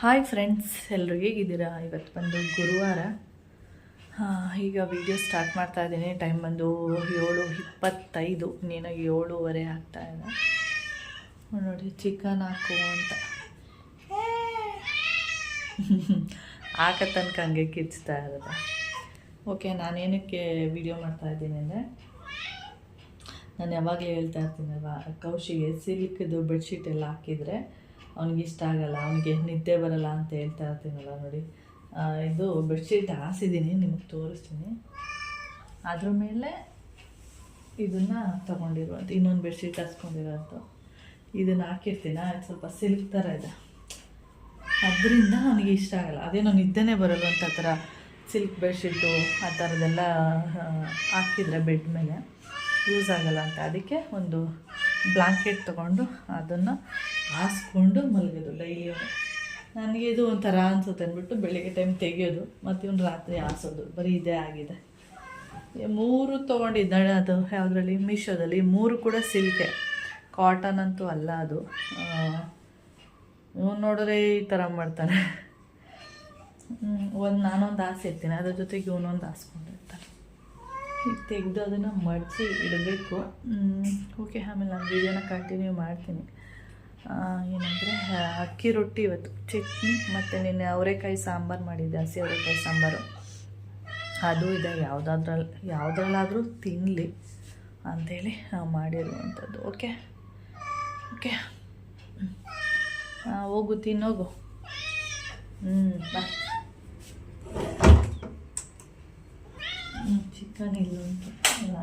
Hi friends ಎಲ್ಲರೂ ಹೇಗಿದ್ದೀರಾ? ಇವತ್ತು ಬಂದು ಗುರುವಾರ. ಈಗ ವಿಡಿಯೋ ಸ್ಟಾರ್ಟ್ ಮಾಡ್ತಾ ಇದ್ದೀನಿ. ಟೈಮ್ ಬಂದು ಏಳು ಇಪ್ಪತ್ತೈದು. ಇನ್ನೇನು ಏಳುವರೆ ಇದೆ. ನೋಡಿ, ಚಿಕನ್ ಹಾಕು ಅಂತ. ಹಾಕ ತನಕ ಹಂಗೆ ಕಿಚ್ತಾ ಇರೋದು. ಓಕೆ ನಾನೇನಕ್ಕೆ ವಿಡಿಯೋ ಮಾಡ್ತಾ ಇದ್ದೀನಿ ಅಂದರೆ, ನಾನು ಯಾವಾಗಲೂ ಹೇಳ್ತಾ ಇರ್ತೀನಲ್ವಾ, ಕೌಶಿಗೆ ಸಿಲ್ಕ್ದು ಬೆಡ್ಶೀಟ್ ಎಲ್ಲ ಹಾಕಿದರೆ ಅವ್ನಿಗೆ ಇಷ್ಟ ಆಗಲ್ಲ, ಅವನಿಗೆ ನಿದ್ದೆ ಬರಲ್ಲ ಅಂತ ಹೇಳ್ತಾ ಇರ್ತೀನಲ್ಲ ನೋಡಿ. ಇದು ಬೆಡ್ಶೀಟ್ ಹಾಸಿದ್ದೀನಿ ನಿಮಗೆ ತೋರಿಸ್ತೀನಿ. ಅದ್ರ ಮೇಲೆ ಇದನ್ನು ತೊಗೊಂಡಿರುವಂಥ ಇನ್ನೊಂದು ಬೆಡ್ಶೀಟ್ ಹಾಸ್ಕೊಂಡಿರೋದು. ಇದನ್ನು ಹಾಕಿರ್ತೀನ ಇದು ಸ್ವಲ್ಪ ಸಿಲ್ಕ್ ಥರ ಇದೆ. ಅದರಿಂದ ಅವನಿಗೆ ಇಷ್ಟ ಆಗಲ್ಲ. ಅದೇನೋ ನಿದ್ದೆನೇ ಬರಲ್ಲ ಅಂತ ಥರ ಸಿಲ್ಕ್ ಬೆಡ್ಶೀಟು, ಆ ಥರದ್ದೆಲ್ಲ ಹಾಕಿದರೆ ಬೆಡ್ ಮೇಲೆ ಯೂಸ್ ಆಗಲ್ಲ ಅಂತ. ಅದಕ್ಕೆ ಒಂದು ಬ್ಲಾಂಕೆಟ್ ತೊಗೊಂಡು ಅದನ್ನು ಹಾಸ್ಕೊಂಡು ಮಲಗೋದು ಡೈಲಿ. ನನಗೆ ಇದು ಒಂಥರ ಅನ್ಸುತ್ತೆ ಅಂದ್ಬಿಟ್ಟು ಬೆಳಿಗ್ಗೆ ಟೈಮ್ ತೆಗೆಯೋದು ಮತ್ತು ಇವನು ರಾತ್ರಿ ಹಾಸೋದು ಬರೀ ಇದೇ ಆಗಿದೆ. ಮೂರು ತೊಗೊಂಡಿದ್ದಾಳೆ ಅದು, ಯಾವುದ್ರಲ್ಲಿ? ಮೀಶೋದಲ್ಲಿ. ಮೂರು ಕೂಡ ಸಿಲ್ಕೆ. ಕಾಟನ್ ಅಂತೂ ಅಲ್ಲ ಅದು. ಇವನು ನೋಡಿದ್ರೆ ಈ ಥರ ಮಾಡ್ತಾನೆ. ಒಂದು ನಾನೊಂದು ಆಸೆ ಇರ್ತೀನಿ ಅದ್ರ ಜೊತೆಗೆ ಇವನೊಂದು ಹಾಸ್ಕೊಂಡಿರ್ತಾನೆ ಈಗ ತೆಗೆದು ಅದನ್ನು ಮಡಚಿ ಇಡಬೇಕು. ಓಕೆ ಆಮೇಲೆ ನಾನು ವೀಡಿಯೋನ ಕಂಟಿನ್ಯೂ ಮಾಡ್ತೀನಿ. ಏನಂದರೆ ಅಕ್ಕಿ ರೊಟ್ಟಿ ಇವತ್ತು. ಚಟ್ನಿ ಮತ್ತು ನಿನ್ನೆ ಅವರೆಕಾಯಿ ಸಾಂಬಾರು ಮಾಡಿದ್ದೆ, ಹಸಿ ಅವರೆಕಾಯಿ ಸಾಂಬಾರು. ಅದು ಇದೆ ಯಾವುದಾದ್ರಲ್ಲಿ ಯಾವುದ್ರಲ್ಲಾದರೂ ತಿನ್ನಲಿ ಅಂಥೇಳಿ ಮಾಡಿರುವಂಥದ್ದು. ಓಕೆ? ಓಕೆ? ಹೋಗು, ತಿನ್ನೋಗು. ಹ್ಞೂ ಬಾ. ಚಿಕನ್ ಇಲ್ಲ ಅಂತ.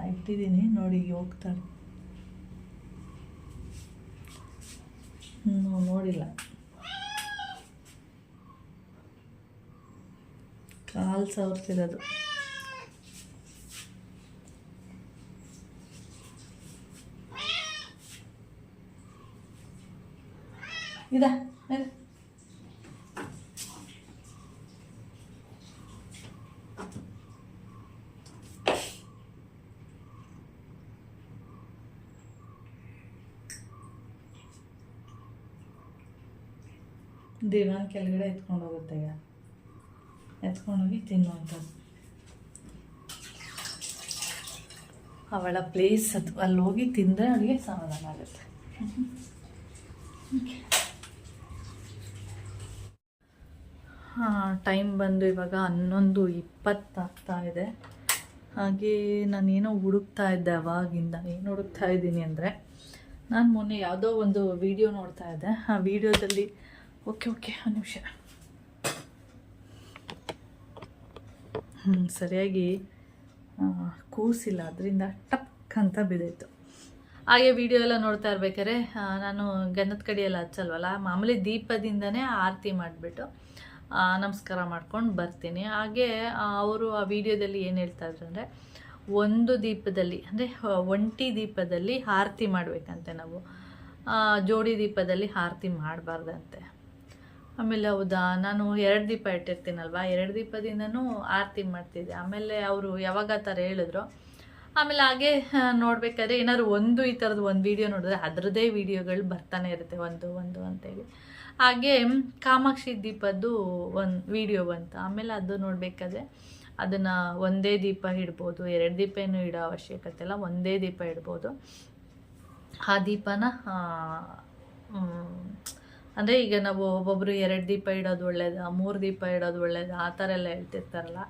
ಇಟ್ಟಿದ್ದೀನಿ. ನೋಡಿ ಹೋಗ್ತಾರೆ ಹ್ಞೂ ನೋಡಿಲ್ಲ. ಕಾಲು ಸವರ್ತಿರೋದು. ಇದಾ. ದಿವಾನ್ ಕೆಳಗಡೆ ಎತ್ಕೊಂಡು ಹೋಗುತ್ತೆ ಈಗ. ಎತ್ಕೊಂಡೋಗಿ ತಿನ್ನುವಂಥದ್ದು. ಅವಳ ಪ್ಲೇಸ್ ಅದು, ಅಲ್ಲಿ ಹೋಗಿ ತಿಂದರೆ ಅವಳಿಗೆ ಸಮಾಧಾನ ಆಗುತ್ತೆ. ಟೈಮ್ ಬಂದು ಇವಾಗ ಹನ್ನೊಂದು ಇಪ್ಪತ್ತಾಗ್ತಾ ಇದೆ. ಹಾಗೆ ನಾನೇನೋ ಹುಡುಕ್ತಾ ಇದ್ದೆ ಅವಾಗಿಂದ. ಏನು ಹುಡುಕ್ತಾ ಇದ್ದೀನಿ ಅಂದರೆ, ನಾನು ಮೊನ್ನೆ ಯಾವುದೋ ಒಂದು ವಿಡಿಯೋ ನೋಡ್ತಾ ಇದ್ದೆ. ಆ ವಿಡಿಯೋದಲ್ಲಿ ಓಕೆ ಓಕೆ, ಒಂದು ನಿಮಿಷ. ಹ್ಞೂ ಸರಿಯಾಗಿ ಕೂಸಿಲ್ಲ ಅದರಿಂದ ಟಕ್ ಅಂತ ಬಿದ್ದಾಯಿತು. ಹಾಗೆ ವಿಡಿಯೋ ಎಲ್ಲ ನೋಡ್ತಾ ಇರ್ಬೇಕಾದ್ರೆ ನಾನು ಗಂಧದ ಕಡಿಯೆಲ್ಲ ಹಚ್ಚಲ್ವಲ್ಲ, ಮಾಮೂಲಿ ದೀಪದಿಂದನೇ ಆರತಿ ಮಾಡಿಬಿಟ್ಟು ನಮಸ್ಕಾರ ಮಾಡ್ಕೊಂಡು ಬರ್ತೀನಿ. ಹಾಗೆ ಅವರು ಆ ವಿಡಿಯೋದಲ್ಲಿ ಏನು ಹೇಳ್ತಾ ಇದ್ರು ಅಂದರೆ, ಒಂದು ದೀಪದಲ್ಲಿ, ಅಂದರೆ ಒಂಟಿ ದೀಪದಲ್ಲಿ ಆರತಿ ಮಾಡಬೇಕಂತೆ ನಾವು. ಜೋಡಿ ದೀಪದಲ್ಲಿ ಆರತಿ ಮಾಡಬಾರ್ದಂತೆ. ಆಮೇಲೆ ಹೌದಾ? ನಾನು ಎರಡು ದೀಪ ಇಟ್ಟಿರ್ತೀನಲ್ವಾ? ಎರಡು ದೀಪದಿಂದನೂ ಆರತಿ ಮಾಡ್ತಿದ್ದೆ. ಆಮೇಲೆ ಅವರು ಯಾವಾಗ ಆ ಥರ ಹೇಳಿದ್ರು. ಆಮೇಲೆ ಹಾಗೆ ನೋಡಬೇಕಾದ್ರೆ ಏನಾದ್ರು ಒಂದು ಈ ಥರದ್ದು ಒಂದು ವಿಡಿಯೋ ನೋಡಿದ್ರೆ ಅದರದ್ದೇ ವಿಡಿಯೋಗಳು ಬರ್ತಾನೆ ಇರುತ್ತೆ. ಒಂದು ಒಂದು ಅಂತೇಳಿ ಹಾಗೆ ಕಾಮಾಕ್ಷಿ ದೀಪದ್ದು ಒಂದು ವಿಡಿಯೋ ಬಂತು. ಆಮೇಲೆ ಅದು ನೋಡಬೇಕಾದ್ರೆ ಅದನ್ನು ಒಂದೇ ದೀಪ ಇಡ್ಬೋದು. ಎರಡು ದೀಪ ಏನು ಇಡೋ ಅವಶ್ಯಕತೆ ಇಲ್ಲ. ಒಂದೇ ದೀಪ ಇಡ್ಬೋದು. ಆ ದೀಪನ ಅಂದರೆ ಈಗ ನಾವು ಒಬ್ಬೊಬ್ಬರು ಎರಡು ದೀಪ ಇಡೋದು ಒಳ್ಳೇದು, ಮೂರು ದೀಪ ಇಡೋದು ಒಳ್ಳೇದು, ಆ ಥರ ಎಲ್ಲ ಹೇಳ್ತಿರ್ತಾರಲ್ಲ.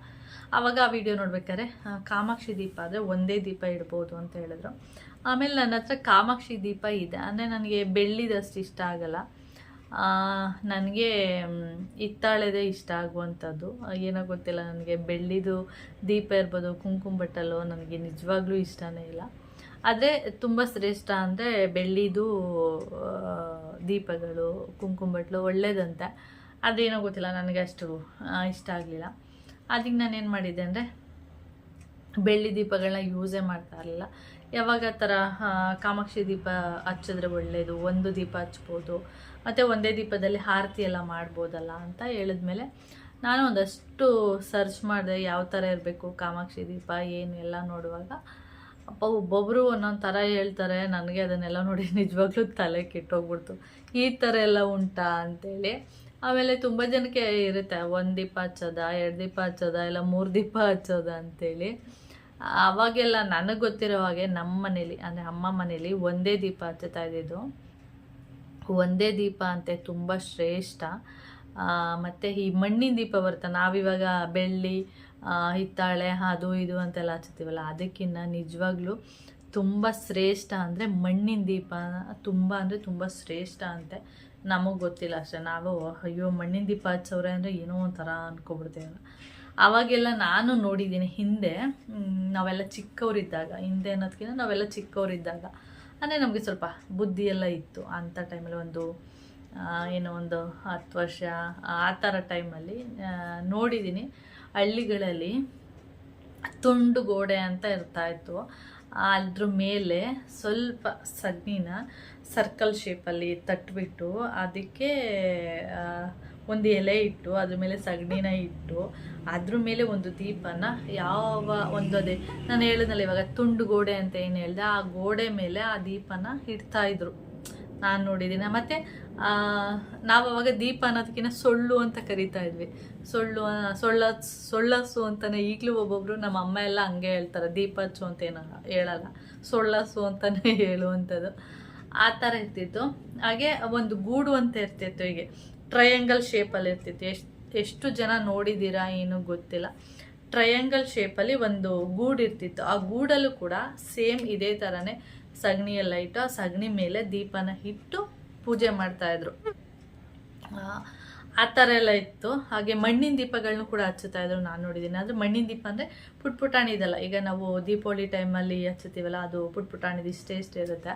ಆವಾಗ ಆ ವಿಡಿಯೋ ನೋಡ್ಬೇಕಾದ್ರೆ ಕಾಮಾಕ್ಷಿ ದೀಪ ಆದರೆ ಒಂದೇ ದೀಪ ಇಡ್ಬೋದು ಅಂತ ಹೇಳಿದ್ರು. ಆಮೇಲೆ ನನ್ನ ಹತ್ರ ಕಾಮಾಕ್ಷಿ ದೀಪ ಇದೆ. ಅಂದರೆ ನನಗೆ ಬೆಳ್ಳಿದಷ್ಟು ಇಷ್ಟ ಆಗಲ್ಲ. ನನಗೆ ಹಿತ್ತಾಳೆದೇ ಇಷ್ಟ ಆಗುವಂಥದ್ದು. ಏನೋ ಗೊತ್ತಿಲ್ಲ, ನನಗೆ ಬೆಳ್ಳಿದು ದೀಪ ಇರ್ಬೋದು, ಕುಂಕುಮ ಬಟ್ಟಲು ನನಗೆ ನಿಜವಾಗ್ಲೂ ಇಷ್ಟನೇ ಇಲ್ಲ. ಆದರೆ ತುಂಬ ಶ್ರೇಷ್ಠ ಅಂದರೆ ಬೆಳ್ಳಿದು ದೀಪಗಳು, ಕುಂಕುಮ ಬಟ್ಲು ಒಳ್ಳೇದಂತೆ. ಅದೇನೋ ಗೊತ್ತಿಲ್ಲ, ನನಗೆ ಅಷ್ಟು ಇಷ್ಟ ಆಗಲಿಲ್ಲ. ಅದಕ್ಕೆ ನಾನೇನು ಮಾಡಿದ್ದೆ ಅಂದರೆ, ಬೆಳ್ಳಿ ದೀಪಗಳನ್ನ ಯೂಸೇ ಮಾಡ್ತಾ ಇರಲಿಲ್ಲ. ಯಾವಾಗ ಥರ ಕಾಮಾಕ್ಷಿ ದೀಪ ಹಚ್ಚಿದ್ರೆ ಒಳ್ಳೆಯದು ಒಂದು ದೀಪ ಹಚ್ಬೋದು, ಮತ್ತು ಒಂದೇ ದೀಪದಲ್ಲಿ ಆರತಿ ಎಲ್ಲ ಮಾಡ್ಬೋದಲ್ಲ ಅಂತ ಹೇಳಿದ್ಮೇಲೆ, ನಾನು ಒಂದಷ್ಟು ಸರ್ಚ್ ಮಾಡಿದೆ ಯಾವ ಥರ ಇರಬೇಕು, ಕಾಮಾಕ್ಷಿ ದೀಪ ಏನು ಎಲ್ಲ ನೋಡುವಾಗ. ಅಪ್ಪ ಒಬ್ಬೊಬ್ಬರು ಒಂದೊಂದು ಥರ ಹೇಳ್ತಾರೆ, ನನಗೆ ಅದನ್ನೆಲ್ಲ ನೋಡಿ ನಿಜವಾಗ್ಲೂ ತಲೆ ಕೆಟ್ಟೋಗ್ಬಿಡ್ತು. ಈ ಥರ ಎಲ್ಲ ಉಂಟಾ ಅಂತೇಳಿ. ಆಮೇಲೆ ತುಂಬ ಜನಕ್ಕೆ ಇರುತ್ತೆ, ಒಂದು ದೀಪ ಹಚ್ಚೋದ, ಎರಡು ದೀಪ ಹಚ್ಚೋದ, ಇಲ್ಲ ಮೂರು ದೀಪ ಹಚ್ಚೋದ ಅಂತೇಳಿ. ಅವಾಗೆಲ್ಲ ನನಗೆ ಗೊತ್ತಿರೋ ಹಾಗೆ ನಮ್ಮ ಮನೇಲಿ, ಅಂದರೆ ಅಮ್ಮ ಮನೇಲಿ ಒಂದೇ ದೀಪ ಹಚ್ಚುತ್ತಾ ಇದ್ದಿದ್ದು. ಒಂದೇ ದೀಪ ಅಂತೆ ತುಂಬ ಶ್ರೇಷ್ಠ. ಮತ್ತು ಈ ಮಣ್ಣಿನ ದೀಪ ಬರುತ್ತೆ, ನಾವಿವಾಗ ಬೆಳ್ಳಿ ಹಿತ್ತಾಳೆ, ಅದು ಇದು ಅಂತೆಲ್ಲ ಹಚ್ತೀವಲ್ಲ ಅದಕ್ಕಿಂತ ನಿಜವಾಗ್ಲೂ ತುಂಬ ಶ್ರೇಷ್ಠ ಅಂದರೆ ಮಣ್ಣಿನ ದೀಪ ತುಂಬ ಅಂದರೆ ತುಂಬ ಶ್ರೇಷ್ಠ ಅಂತೆ. ನಮಗೆ ಗೊತ್ತಿಲ್ಲ ಅಷ್ಟೇ. ನಾವು, ಅಯ್ಯೋ, ಮಣ್ಣಿನ ದೀಪ ಹಚ್ಚವ್ರೆ ಅಂದರೆ ಏನೋ ಒಂಥರ ಅಂದ್ಕೊಬಿಡ್ತೀವಲ್ಲ ಅವಾಗೆಲ್ಲ ನಾನು ನೋಡಿದ್ದೀನಿ ಹಿಂದೆ ನಾವೆಲ್ಲ ಚಿಕ್ಕವರಿದ್ದಾಗ, ಹಿಂದೆ ಅನ್ನೋದಕ್ಕಿಂತ ನಾವೆಲ್ಲ ಚಿಕ್ಕವರಿದ್ದಾಗ, ಅಂದರೆ ನಮಗೆ ಸ್ವಲ್ಪ ಬುದ್ಧಿ ಎಲ್ಲ ಇತ್ತು. ಅಂಥ ಟೈಮಲ್ಲಿ ಒಂದು ಏನೋ ಒಂದು ಹತ್ತು ವರ್ಷ, ಆ ಥರ ಟೈಮಲ್ಲಿ ನೋಡಿದ್ದೀನಿ ಹಳ್ಳಿಗಳಲ್ಲಿ ತುಂಡು ಗೋಡೆ ಅಂತ ಇರ್ತಾ ಇತ್ತು. ಅದ್ರ ಮೇಲೆ ಸ್ವಲ್ಪ ಸಗಣಿನ ಸರ್ಕಲ್ ಶೇಪಲ್ಲಿ ತಟ್ಬಿಟ್ಟು ಅದಕ್ಕೆ ಒಂದು ಎಲೆ ಇಟ್ಟು ಅದ್ರ ಮೇಲೆ ಸಗಣಿನ ಇಟ್ಟು ಅದ್ರ ಮೇಲೆ ಒಂದು ದೀಪನ ಯಾವ ಒಂದು ಅದೇ, ನಾನು ಹೇಳಿದ್ನಲ್ಲ ಇವಾಗ ತುಂಡು ಗೋಡೆ ಅಂತ ಏನು ಹೇಳಿದೆ, ಆ ಗೋಡೆ ಮೇಲೆ ಆ ದೀಪನ ಇಡ್ತಾ ಇದ್ರು. ನಾನು ನೋಡಿದ್ದೀನಿ ಮತ್ತು ನಾವು ಅವಾಗ ದೀಪ ಅನ್ನೋದಕ್ಕಿಂತ ಸೊಳ್ಳು ಅಂತ ಕರಿತಾ ಇದ್ವಿ. ಸೊಳ್ಳು ಸೊಳ್ಳ, ಸೊಳ್ಳಸು ಅಂತಲೇ ಈಗಲೂ ಒಬ್ಬೊಬ್ಬರು ನಮ್ಮ ಅಮ್ಮ ಎಲ್ಲ ಹಂಗೆ ಹೇಳ್ತಾರೆ. ದೀಪ ಹಚ್ಚು ಅಂತ ಏನೋ ಹೇಳಲ್ಲ. ಸೊಳ್ಳಸು ಅಂತಲೇ ಹೇಳುವಂಥದ್ದು. ಆ ಥರ ಇರ್ತಿತ್ತು. ಹಾಗೆ ಒಂದು ಗೂಡು ಅಂತ ಇರ್ತಿತ್ತು ಹೀಗೆ. ಟ್ರಯಾಂಗಲ್ ಶೇಪಲ್ಲಿ ಇರ್ತಿತ್ತು. ಎಷ್ಟು ಎಷ್ಟು ಜನ ನೋಡಿದ್ದೀರಾ ಏನು ಗೊತ್ತಿಲ್ಲ. ಟ್ರಯಾಂಗಲ್ ಶೇಪಲ್ಲಿ ಒಂದು ಗೂಡು ಇರ್ತಿತ್ತು. ಆ ಗೂಡಲ್ಲೂ ಕೂಡ ಸೇಮ್ ಇದೇ ಥರನೇ ಸಗಣಿ ಎಲ್ಲ ಇಟ್ಟು ಆ ಸಗಣಿ ಮೇಲೆ ದೀಪನ ಇಟ್ಟು ಪೂಜೆ ಮಾಡ್ತಾಯಿದ್ರು ಆ ಥರ ಎಲ್ಲ ಇತ್ತು. ಹಾಗೆ ಮಣ್ಣಿನ ದೀಪಗಳನ್ನು ಕೂಡ ಹಚ್ಚುತ್ತಾ ಇದ್ರು ನಾನು ನೋಡಿದ್ದೀನಿ. ಆದರೆ ಮಣ್ಣಿನ ದೀಪ ಅಂದರೆ ಪುಟ್ ಪುಟಾಣಿ ಇದಲ್ಲ. ಈಗ ನಾವು ದೀಪಾವಳಿ ಟೈಮಲ್ಲಿ ಹಚ್ಚುತ್ತೀವಲ್ಲ, ಅದು ಪುಟ್ ಪುಟಾಣಿದು ಇಷ್ಟೇ ಇಷ್ಟೇ ಇರುತ್ತೆ.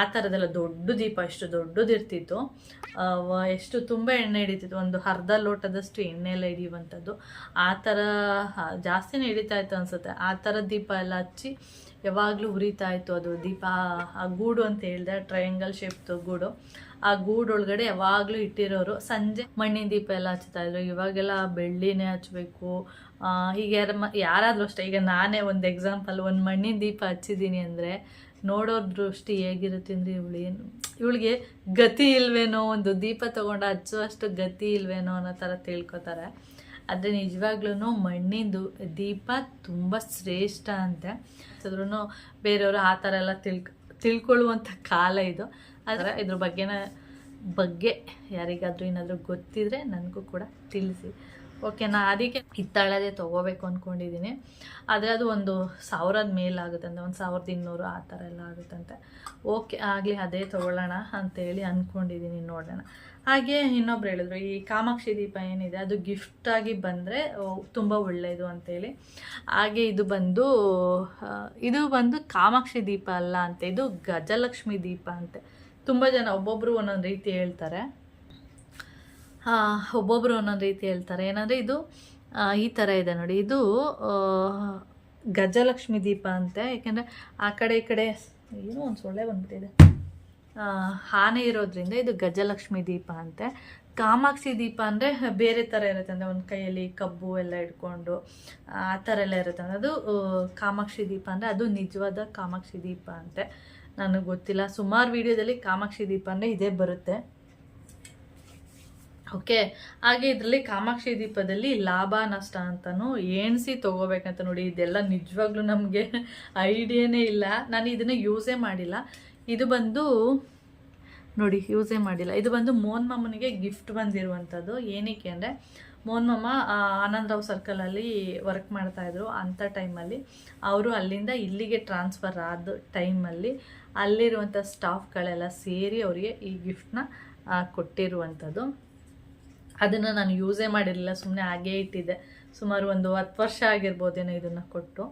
ಆ ಥರದೆಲ್ಲ ದೊಡ್ಡ ದೀಪ ಎಷ್ಟು ದೊಡ್ಡದಿರ್ತಿತ್ತು ಎಷ್ಟು ತುಂಬ ಎಣ್ಣೆ ಹಿಡಿತಿತ್ತು. ಒಂದು ಅರ್ಧ ಲೋಟದಷ್ಟು ಎಣ್ಣೆ ಎಲ್ಲ ಹಿಡಿಯುವಂಥದ್ದು. ಆ ಥರ ಜಾಸ್ತಿನೇ ಹಿಡಿತಾ ಇತ್ತು ಅನಿಸುತ್ತೆ. ಆ ಥರ ದೀಪ ಎಲ್ಲ ಹಚ್ಚಿ ಯಾವಾಗಲೂ ಉರಿತಾ ಇತ್ತು ಅದು ದೀಪ. ಆ ಗೂಡು ಅಂತ ಹೇಳಿದೆ ಟ್ರಯಾಂಗಲ್ ಶೇಪ್ದು ಗೂಡು. ಆ ಗೂಡೊಳಗಡೆ ಯಾವಾಗಲೂ ಇಟ್ಟಿರೋರು. ಸಂಜೆ ಮಣ್ಣಿನ ದೀಪ ಎಲ್ಲ ಹಚ್ತಾ ಇದ್ರು. ಇವಾಗೆಲ್ಲ ಬೆಳ್ಳಿನೇ ಹಚ್ಬೇಕು. ಆ, ಹೀಗೆ ಯಾರ ಯಾರಾದರೂ ಅಷ್ಟೇ ಈಗ ನಾನೇ ಒಂದು ಎಕ್ಸಾಂಪಲ್ ಒಂದು ಮಣ್ಣಿನ ದೀಪ ಹಚ್ಚಿದ್ದೀನಿ ಅಂದರೆ ನೋಡೋ ದೃಷ್ಟಿ ಹೇಗಿರುತ್ತೆ ಅಂದರೆ ಇವಳು ಏನು ಇವಳಿಗೆ ಗತಿ ಇಲ್ವೇನೋ ಒಂದು ದೀಪ ತೊಗೊಂಡು ಹಚ್ಚುವಷ್ಟು ಗತಿ ಇಲ್ವೇನೋ ಅನ್ನೋ ಥರ ತಿಳ್ಕೊತಾರೆ. ಆದರೆ ನಿಜವಾಗ್ಲೂ ಮಣ್ಣಿಂದು ದೀಪ ತುಂಬ ಶ್ರೇಷ್ಠ ಅಂತೆ. ಅದ್ರೂ ಬೇರೆಯವರು ಆ ಥರ ಎಲ್ಲ ತಿಳ್ಕೊ ತಿಳ್ಕೊಳ್ಳುವಂಥ ಕಾಲ ಇದು. ಆದರೆ ಇದ್ರ ಬಗ್ಗೆನ ಬಗ್ಗೆ ಯಾರಿಗಾದರೂ ಏನಾದರೂ ಗೊತ್ತಿದ್ರೆ ನನಗೂ ಕೂಡ ತಿಳಿಸಿ. ಓಕೆನಾ ಅದಕ್ಕೆ ಹಿತ್ತಾಳದೇ ತೊಗೋಬೇಕು ಅಂದ್ಕೊಂಡಿದ್ದೀನಿ ಆದರೆ ಅದು ಒಂದು ಸಾವಿರದ ಮೇಲಾಗುತ್ತಂತೆ ಒಂದು ಸಾವಿರದ ಇನ್ನೂರು ಆ ಥರ ಎಲ್ಲ ಆಗುತ್ತಂತೆ. ಓಕೆ ಆಗಲಿ ಅದೇ ತೊಗೊಳ್ಳೋಣ ಅಂತೇಳಿ ಅಂದ್ಕೊಂಡಿದ್ದೀನಿ ನೋಡೋಣ. ಹಾಗೆ ಇನ್ನೊಬ್ರು ಹೇಳಿದ್ರು ಈ ಕಾಮಾಕ್ಷಿ ದೀಪ ಏನಿದೆ ಅದು ಗಿಫ್ಟಾಗಿ ಬಂದರೆ ತುಂಬ ಒಳ್ಳೆಯದು ಅಂತೇಳಿ. ಹಾಗೆ ಇದು ಬಂದು ಇದು ಬಂದು ಕಾಮಾಕ್ಷಿ ದೀಪ ಅಲ್ಲ ಅಂತೆ ಇದು ಗಜಲಕ್ಷ್ಮಿ ದೀಪ ಅಂತೆ. ತುಂಬ ಜನ ಒಬ್ಬೊಬ್ಬರು ಒಂದೊಂದು ರೀತಿ ಹೇಳ್ತಾರೆ. ಒಬ್ಬೊಬ್ಬರು ಒಂದೊಂದು ರೀತಿ ಹೇಳ್ತಾರೆ. ಏನಂದರೆ ಇದು ಈ ಥರ ಇದೆ ನೋಡಿ. ಇದು ಗಜಲಕ್ಷ್ಮಿ ದೀಪ ಅಂತೆ. ಯಾಕೆಂದರೆ ಆ ಕಡೆ ಈ ಕಡೆ ಏನೋ ಒಂದು ಸೊಳ್ಳೆ ಬಂದ್ಬಿಟ್ಟಿದೆ. ಆನೆ ಇರೋದ್ರಿಂದ ಇದು ಗಜಲಕ್ಷ್ಮಿ ದೀಪ ಅಂತೆ. ಕಾಮಾಕ್ಷಿ ದೀಪ ಅಂದರೆ ಬೇರೆ ಥರ ಇರುತ್ತೆ. ಅಂದರೆ ಒಂದು ಕೈಯಲ್ಲಿ ಕಬ್ಬು ಎಲ್ಲ ಇಟ್ಕೊಂಡು, ಆ ಥರ ಎಲ್ಲ ಇರುತ್ತೆ. ಅಂದರೆ ಅದು ಕಾಮಾಕ್ಷಿ ದೀಪ ಅಂದರೆ ಅದು ನಿಜವಾದ ಕಾಮಾಕ್ಷಿ ದೀಪ ಅಂತೆ. ನನಗೆ ಗೊತ್ತಿಲ್ಲ. ಸುಮಾರು ವಿಡಿಯೋದಲ್ಲಿ ಕಾಮಾಕ್ಷಿ ದೀಪ ಅಂದರೆ ಇದೇ ಬರುತ್ತೆ. ಓಕೆ, ಹಾಗೆ ಇದರಲ್ಲಿ ಕಾಮಾಕ್ಷಿ ದೀಪದಲ್ಲಿ ಲಾಭ, ನಷ್ಟ ಅಂತಲೂ ಏಣಿಸಿ ತೊಗೋಬೇಕಂತ ನೋಡಿ, ಇದೆಲ್ಲ ನಿಜವಾಗ್ಲೂ ನಮಗೆ ಐಡಿಯಾನೇ ಇಲ್ಲ. ನಾನು ಇದನ್ನು ಯೂಸೇ ಮಾಡಿಲ್ಲ. ಇದು ಬಂದು, ನೋಡಿ, ಯೂಸೇ ಮಾಡಿಲ್ಲ. ಇದು ಬಂದು ಮೋಹನ್ ಮಾಮನಿಗೆ ಗಿಫ್ಟ್ ಬಂದಿರುವಂಥದ್ದು. ಏನಕ್ಕೆ ಅಂದರೆ, ಮೋಹನ್ ಮಾಮ ಆನಂದರಾವ್ ಸರ್ಕಲಲ್ಲಿ ವರ್ಕ್ ಮಾಡ್ತಾಯಿದ್ರು ಅಂಥ ಟೈಮಲ್ಲಿ ಅವರು ಅಲ್ಲಿಂದ ಇಲ್ಲಿಗೆ ಟ್ರಾನ್ಸ್ಫರ್ ಆದ ಟೈಮಲ್ಲಿ ಅಲ್ಲಿರುವಂಥ ಸ್ಟಾಫ್ಗಳೆಲ್ಲ ಸೇರಿ ಅವರಿಗೆ ಈ ಗಿಫ್ಟನ್ನ ಕೊಟ್ಟಿರುವಂಥದ್ದು. ಅದನ್ನು ನಾನು ಯೂಸೇ ಮಾಡಿರಲಿಲ್ಲ ಸುಮ್ಮನೆ ಹಾಗೇ ಇಟ್ಟಿದ್ದೆ. ಸುಮಾರು ಒಂದು ಹತ್ತು ವರ್ಷ ಆಗಿರ್ಬೋದೇನೋ ಇದನ್ನು ಕೊಟ್ಟು.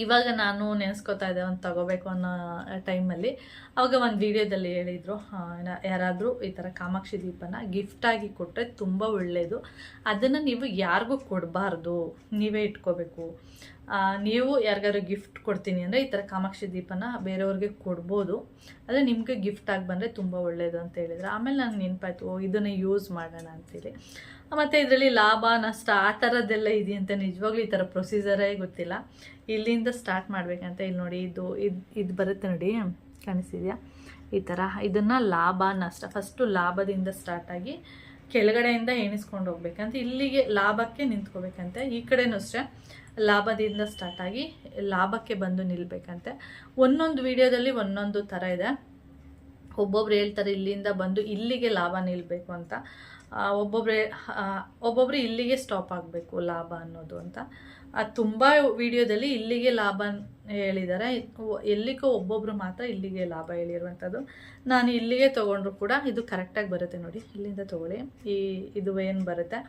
ಇವಾಗ ನಾನು ನೆನೆಸ್ಕೊತಾ ಇದ್ದೆ ಒಂದು ತಗೋಬೇಕು ಅನ್ನೋ ಟೈಮಲ್ಲಿ. ಅವಾಗ ಒಂದು ವಿಡಿಯೋದಲ್ಲಿ ಹೇಳಿದರು ಯಾರಾದರೂ ಈ ಥರ ಕಾಮಾಕ್ಷಿ ದೀಪನ ಗಿಫ್ಟಾಗಿ ಕೊಟ್ಟರೆ ತುಂಬ ಒಳ್ಳೆಯದು ಅದನ್ನು ನೀವು ಯಾರಿಗೂ ಕೊಡಬಾರ್ದು. ನೀವೇ ಇಟ್ಕೋಬೇಕು. ನೀವು ಯಾರಿಗಾದ್ರು ಗಿಫ್ಟ್ ಕೊಡ್ತೀನಿ ಅಂದರೆ ಈ ಥರ ಕಾಮಾಕ್ಷಿ ದೀಪನ ಬೇರೆಯವ್ರಿಗೆ ಕೊಡ್ಬೋದು. ಆದರೆ ನಿಮಗೆ ಗಿಫ್ಟ್ ಆಗಿ ಬಂದರೆ ತುಂಬ ಒಳ್ಳೆಯದು ಅಂತ ಹೇಳಿದ್ರು. ಆಮೇಲೆ ನನಗೆ ನೆನಪಾಯ್ತು, ಓ, ಇದನ್ನು ಯೂಸ್ ಮಾಡೋಣ ಅಂತೇಳಿ ಮತ್ತು ಇದರಲ್ಲಿ ಲಾಭ, ನಷ್ಟ ಆ ಥರದ್ದೆಲ್ಲ ಇದೆಯಂತ ನಿಜವಾಗ್ಲೂ ಈ ಥರ ಪ್ರೊಸೀಜರೇ ಗೊತ್ತಿಲ್ಲ. ಇಲ್ಲಿಂದ ಸ್ಟಾರ್ಟ್ ಮಾಡಬೇಕಂತ ಇಲ್ಲಿ ನೋಡಿ, ಇದು ಇದು ಇದು ಬರುತ್ತೆ ನೋಡಿ, ಕಾಣಿಸ್ತಿದೆಯಾ? ಈ ಥರ ಇದನ್ನು ಲಾಭ, ನಷ್ಟ ಫಸ್ಟು ಲಾಭದಿಂದ ಸ್ಟಾರ್ಟ್ ಆಗಿ ಕೆಳಗಡೆಯಿಂದ ಎಣಿಸ್ಕೊಂಡು ಹೋಗ್ಬೇಕಂತ, ಇಲ್ಲಿಗೆ ಲಾಭಕ್ಕೆ ನಿಂತ್ಕೋಬೇಕಂತೆ. ಈ ಕಡೆನೂ ಅಷ್ಟೇ, ಲಾಭದಿಂದ ಸ್ಟಾರ್ಟ್ ಆಗಿ ಲಾಭಕ್ಕೆ ಬಂದು ನಿಲ್ಬೇಕಂತೆ. ಒಂದೊಂದು ವಿಡಿಯೋದಲ್ಲಿ ಒಂದೊಂದು ಥರ ಇದೆ. ಒಬ್ಬೊಬ್ರು ಹೇಳ್ತಾರೆ, ಇಲ್ಲಿಂದ ಬಂದು ಇಲ್ಲಿಗೆ ಲಾಭ ನಿಲ್ಲಬೇಕು ಅಂತ. ಒಬ್ಬೊಬ್ಬರೇ ಒಬ್ಬೊಬ್ರು ಇಲ್ಲಿಗೆ ಸ್ಟಾಪ್ ಆಗಬೇಕು ಲಾಭ ಅನ್ನೋದು ಅಂತ. ಅದು ತುಂಬ ವಿಡಿಯೋದಲ್ಲಿ ಇಲ್ಲಿಗೆ ಲಾಭ ಹೇಳಿದ್ದಾರೆ. ಎಲ್ಲಿಗೋ ಒಬ್ಬೊಬ್ಬರು ಮಾತ್ರ ಇಲ್ಲಿಗೆ ಲಾಭ ಹೇಳಿರುವಂಥದ್ದು. ನಾನು ಇಲ್ಲಿಗೆ ತೊಗೊಂಡ್ರು ಕೂಡ ಇದು ಕರೆಕ್ಟಾಗಿ ಬರುತ್ತೆ ನೋಡಿ. ಇಲ್ಲಿಂದ ತೊಗೊಳ್ಳಿ. ಈ ಇದು ಏನು ಬರುತ್ತೆ?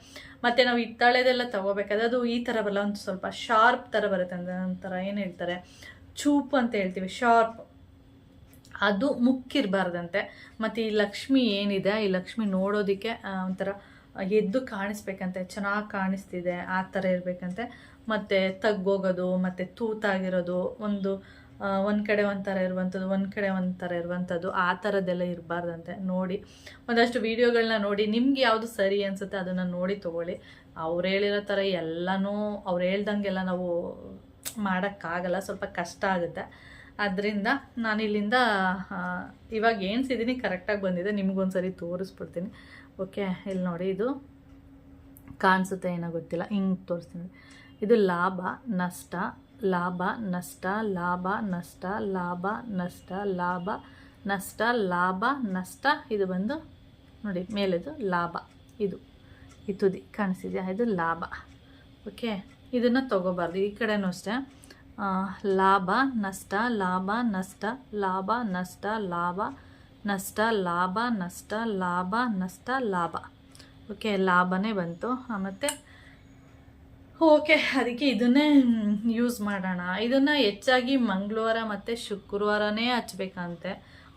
ಮತ್ತು ನಾವು ಹಿತ್ತಾಳೆದೆಲ್ಲ ತೊಗೋಬೇಕಾದ್ರೆ ಅದು ಈ ಥರ ಬರಲ್ಲ ಒಂದು ಸ್ವಲ್ಪ ಶಾರ್ಪ್ ಥರ ಬರುತ್ತೆ ಅಂದರೆ ಒಂಥರ ಏನು ಹೇಳ್ತಾರೆ? ಚೂಪ್ ಅಂತ ಹೇಳ್ತೀವಿ ಶಾರ್ಪ್ ಅದು ಮುಕ್ಕಿರಬಾರ್ದಂತೆ. ಮತ್ತು ಈ ಲಕ್ಷ್ಮಿ ಏನಿದೆ, ಈ ಲಕ್ಷ್ಮಿ ನೋಡೋದಕ್ಕೆ ಒಂಥರ ಎದ್ದು ಕಾಣಿಸ್ಬೇಕಂತೆ, ಚೆನ್ನಾಗಿ ಕಾಣಿಸ್ತಿದೆ, ಆ ಥರ ಇರಬೇಕಂತೆ. ಮತ್ತು ತಗ್ಗೋಗೋದು, ಮತ್ತು ತೂತಾಗಿರೋದು, ಒಂದು ಒಂದು ಕಡೆ ಒಂಥರ ಇರುವಂಥದ್ದು ಒಂದು ಕಡೆ ಒಂಥರ ಇರುವಂಥದ್ದು ಆ ಥರದ್ದೆಲ್ಲ ಇರಬಾರ್ದಂತೆ. ನೋಡಿ, ಒಂದಷ್ಟು ವೀಡಿಯೋಗಳನ್ನ ನೋಡಿ, ನಿಮ್ಗೆ ಯಾವುದು ಸರಿ ಅನಿಸುತ್ತೆ ಅದನ್ನು ನೋಡಿ ತೊಗೊಳ್ಳಿ. ಅವ್ರು ಹೇಳಿರೋ ಥರ ಎಲ್ಲನೂ, ಅವ್ರು ಹೇಳ್ದಂಗೆಲ್ಲ ನಾವು ಮಾಡೋಕ್ಕಾಗಲ್ಲ, ಸ್ವಲ್ಪ ಕಷ್ಟ ಆಗುತ್ತೆ. ಅದರಿಂದ ನಾನು ಇಲ್ಲಿಂದ ಇವಾಗ ಏನ್ಸಿದ್ದೀನಿ ಕರೆಕ್ಟಾಗಿ ಬಂದಿದೆ ನಿಮಗೊಂದ್ಸರಿ ತೋರಿಸ್ಬಿಡ್ತೀನಿ. ಓಕೆ ಇಲ್ಲಿ ನೋಡಿ, ಇದು ಕಾಣಿಸುತ್ತೆ ಏನೋ ಗೊತ್ತಿಲ್ಲ, ಹಿಂಗೆ ತೋರಿಸ್ತೀನಿ. ಇದು ಲಾಭ ನಷ್ಟ ಲಾಭ ನಷ್ಟ ಲಾಭ ನಷ್ಟ ಲಾಭ ನಷ್ಟ ಲಾಭ ನಷ್ಟ ಲಾಭ ನಷ್ಟ ಇದು ಬಂದು ನೋಡಿ ಮೇಲೆದು ಲಾಭ ಇದು ಈ ತುದಿ ಕಾಣಿಸಿದೆಯಾ ಇದು ಲಾಭ ಓಕೆ ಇದನ್ನು ತೊಗೋಬಾರ್ದು ಈ ಕಡೆನೂ ಅಷ್ಟೇ ಲಾಭ ನಷ್ಟ ಲಾಭ ನಷ್ಟ ಲಾಭ ನಷ್ಟ ಲಾಭ ನಷ್ಟ ಲಾಭ ನಷ್ಟ ಲಾಭ ನಷ್ಟ ಲಾಭ ಓಕೆ ಲಾಭನೇ ಬಂತು ಮತ್ತು ಓಕೆ, ಅದಕ್ಕೆ ಇದನ್ನೇ ಯೂಸ್ ಮಾಡೋಣ. ಇದನ್ನು ಹೆಚ್ಚಾಗಿ ಮಂಗಳವಾರ ಮತ್ತು ಶುಕ್ರವಾರನೇ ಹಚ್ಬೇಕಂತೆ.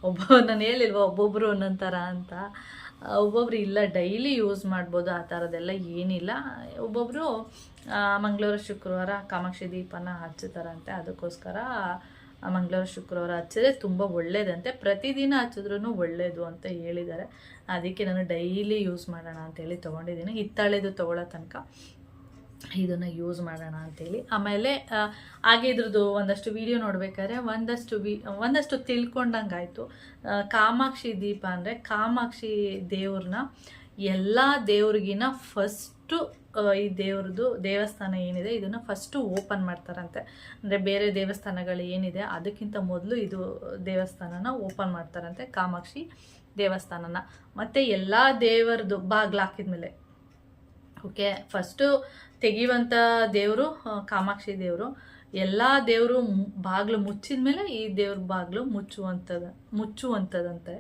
ಒಬ್ಬ ನಾನು ಹೇಳಿಲ್ವ, ಒಬ್ಬೊಬ್ರು ಒಂದೊಂದು ಥರ ಅಂತ. ಒಬ್ಬೊಬ್ರು ಇಲ್ಲ ಡೈಲಿ ಯೂಸ್ ಮಾಡ್ಬೋದು, ಆ ಥರದ್ದೆಲ್ಲ ಏನಿಲ್ಲ. ಒಬ್ಬೊಬ್ಬರು ಮಂಗಳವಾರ, ಶುಕ್ರವಾರ ಕಾಮಾಕ್ಷಿ ದೀಪನ ಹಚ್ಚುತ್ತಾರಂತೆ. ಅದಕ್ಕೋಸ್ಕರ ಮಂಗಳವಾರ, ಶುಕ್ರವಾರ ಹಚ್ಚಿದ್ರೆ ತುಂಬ ಒಳ್ಳೇದಂತೆ. ಪ್ರತಿದಿನ ಹಚ್ಚಿದ್ರೂ ಒಳ್ಳೆಯದು ಅಂತ ಹೇಳಿದ್ದಾರೆ. ಅದಕ್ಕೆ ನಾನು ಡೈಲಿ ಯೂಸ್ ಮಾಡೋಣ ಅಂತೇಳಿ ತೊಗೊಂಡಿದ್ದೀನಿ. ಹಿತ್ತಾಳೆದು ತೊಗೊಳ್ಳೋ ತನಕ. ಇದನ್ನು ಯೂಸ್ ಮಾಡೋಣ ಅಂತೇಳಿ. ಆಮೇಲೆ ಹಾಗೆ ಇದ್ರದ್ದು ಒಂದಷ್ಟು ವಿಡಿಯೋ ನೋಡಬೇಕಾದ್ರೆ ಒಂದಷ್ಟು ವಿ, ಒಂದಷ್ಟು ತಿಳ್ಕೊಂಡಂಗೆ ಆಯಿತು ಕಾಮಾಕ್ಷಿ ದೀಪ ಅಂದರೆ ಕಾಮಾಕ್ಷಿ ದೇವ್ರನ್ನ, ಎಲ್ಲ ದೇವ್ರಿಗಿನ ಫಸ್ಟು ಈ ದೇವ್ರದ್ದು ದೇವಸ್ಥಾನ ಏನಿದೆ, ಇದನ್ನು ಫಸ್ಟು ಓಪನ್ ಮಾಡ್ತಾರಂತೆ. ಅಂದರೆ ಬೇರೆ ದೇವಸ್ಥಾನಗಳು ಏನಿದೆ, ಅದಕ್ಕಿಂತ ಮೊದಲು ಇದು ದೇವಸ್ಥಾನನ ಓಪನ್ ಮಾಡ್ತಾರಂತೆ, ಕಾಮಾಕ್ಷಿ ದೇವಸ್ಥಾನನ. ಮತ್ತು ಎಲ್ಲ ದೇವರದು ಬಾಗ್ಲು ಹಾಕಿದ್ಮೇಲೆ ಓಕೆ ಫಸ್ಟು ತೆಗಿಯುವಂಥ ದೇವರು ಕಾಮಾಕ್ಷಿ ದೇವರು. ಎಲ್ಲ ದೇವರು ಬಾಗಿಲು ಮುಚ್ಚಿದ ಮೇಲೆ ಈ ದೇವ್ರ ಬಾಗಿಲು ಮುಚ್ಚುವಂಥದ್ದು ಮುಚ್ಚುವಂಥದ್ದಂತೆ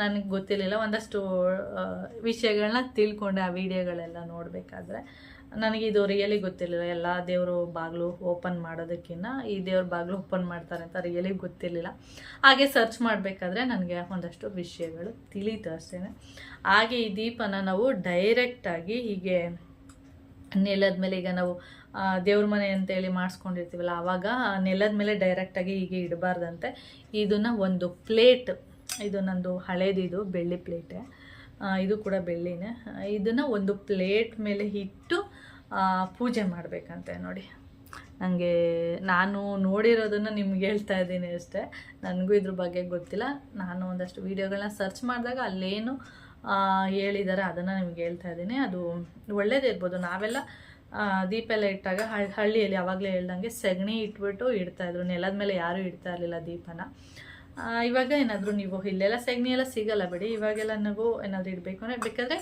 ನನಗೆ ಗೊತ್ತಿರಲಿಲ್ಲ, ಒಂದಷ್ಟು ವಿಷಯಗಳನ್ನ ತಿಳ್ಕೊಂಡೆ ಆ ವಿಡಿಯೋಗಳೆಲ್ಲ ನೋಡಬೇಕಾದ್ರೆ. ನನಗೆ ಇದು ರಿಯಲಿ ಗೊತ್ತಿರಲಿಲ್ಲ, ಎಲ್ಲ ದೇವರು ಬಾಗಿಲು ಓಪನ್ ಮಾಡೋದಕ್ಕಿಂತ ಈ ದೇವ್ರ ಬಾಗಿಲು ಓಪನ್ ಮಾಡ್ತಾರೆ ಅಂತ ರಿಯಲಿ ಗೊತ್ತಿರಲಿಲ್ಲ. ಹಾಗೆ ಸರ್ಚ್ ಮಾಡಬೇಕಾದ್ರೆ ನನಗೆ ಒಂದಷ್ಟು ವಿಷಯಗಳು ತಿಳಿತು ಅಷ್ಟೇ ಹಾಗೆ ಈ ದೀಪನ ನಾವು ಡೈರೆಕ್ಟಾಗಿ ಹೀಗೆ ನೆಲದ ಮೇಲೆ ಈಗ ನಾವು ದೇವ್ರ ಮನೆ ಅಂತೇಳಿ ಮಾಡಿಸ್ಕೊಂಡಿರ್ತೀವಲ್ಲ, ಆವಾಗ ನೆಲದ ಮೇಲೆ ಡೈರೆಕ್ಟಾಗಿ ಹೀಗೆ ಇಡಬಾರ್ದಂತೆ. ಇದನ್ನು ಒಂದು ಪ್ಲೇಟ್ ಇದು ನಂದು ಹಳೇದಿದು ಬೆಳ್ಳಿ ಪ್ಲೇಟೆ ಇದು ಕೂಡ ಬೆಳ್ಳಿನೇ. ಇದನ್ನು ಒಂದು ಪ್ಲೇಟ್ ಮೇಲೆ ಇಟ್ಟು ಪೂಜೆ ಮಾಡಬೇಕಂತೆ ನೋಡಿ. ನನಗೆ ನಾನು ನೋಡಿರೋದನ್ನು ನಿಮ್ಗೆ ಹೇಳ್ತಾ ಇದ್ದೀನಿ ಅಷ್ಟೇ. ನನಗೂ ಇದ್ರ ಬಗ್ಗೆ ಗೊತ್ತಿಲ್ಲ. ನಾನು ಒಂದಷ್ಟು ವೀಡಿಯೋಗಳನ್ನ ಸರ್ಚ್ ಮಾಡಿದಾಗ ಅಲ್ಲೇನು ಹೇಳಿದ್ದಾರೆ ಅದನ್ನು ನಿಮ್ಗೆ ಹೇಳ್ತಾ ಇದ್ದೀನಿ. ಅದು ಒಳ್ಳೇದೇ ಇರ್ಬೋದು. ನಾವೆಲ್ಲ ದೀಪ ಎಲ್ಲ ಇಟ್ಟಾಗ ಹಳ್, ಹಳ್ಳಿಯಲ್ಲಿ ಯಾವಾಗಲೇ ಹೇಳ್ದಂಗೆ ಸಗಣಿ ಇಟ್ಬಿಟ್ಟು ಇಡ್ತಾಯಿದ್ರು ನೆಲದ ಮೇಲೆ ಯಾರೂ ಇಡ್ತಾ ಇರಲಿಲ್ಲ ದೀಪನ. ಇವಾಗ ಏನಾದರೂ ನೀವು ಇಲ್ಲೆಲ್ಲ ಸಗಣಿ ಎಲ್ಲ ಸಿಗಲ್ಲ ಬಿಡಿ. ಇವಾಗೆಲ್ಲ ನಾವು ಏನಾದರೂ ಇಡಬೇಕು ಅಂದರೆ, ಬೇಕಾದರೆ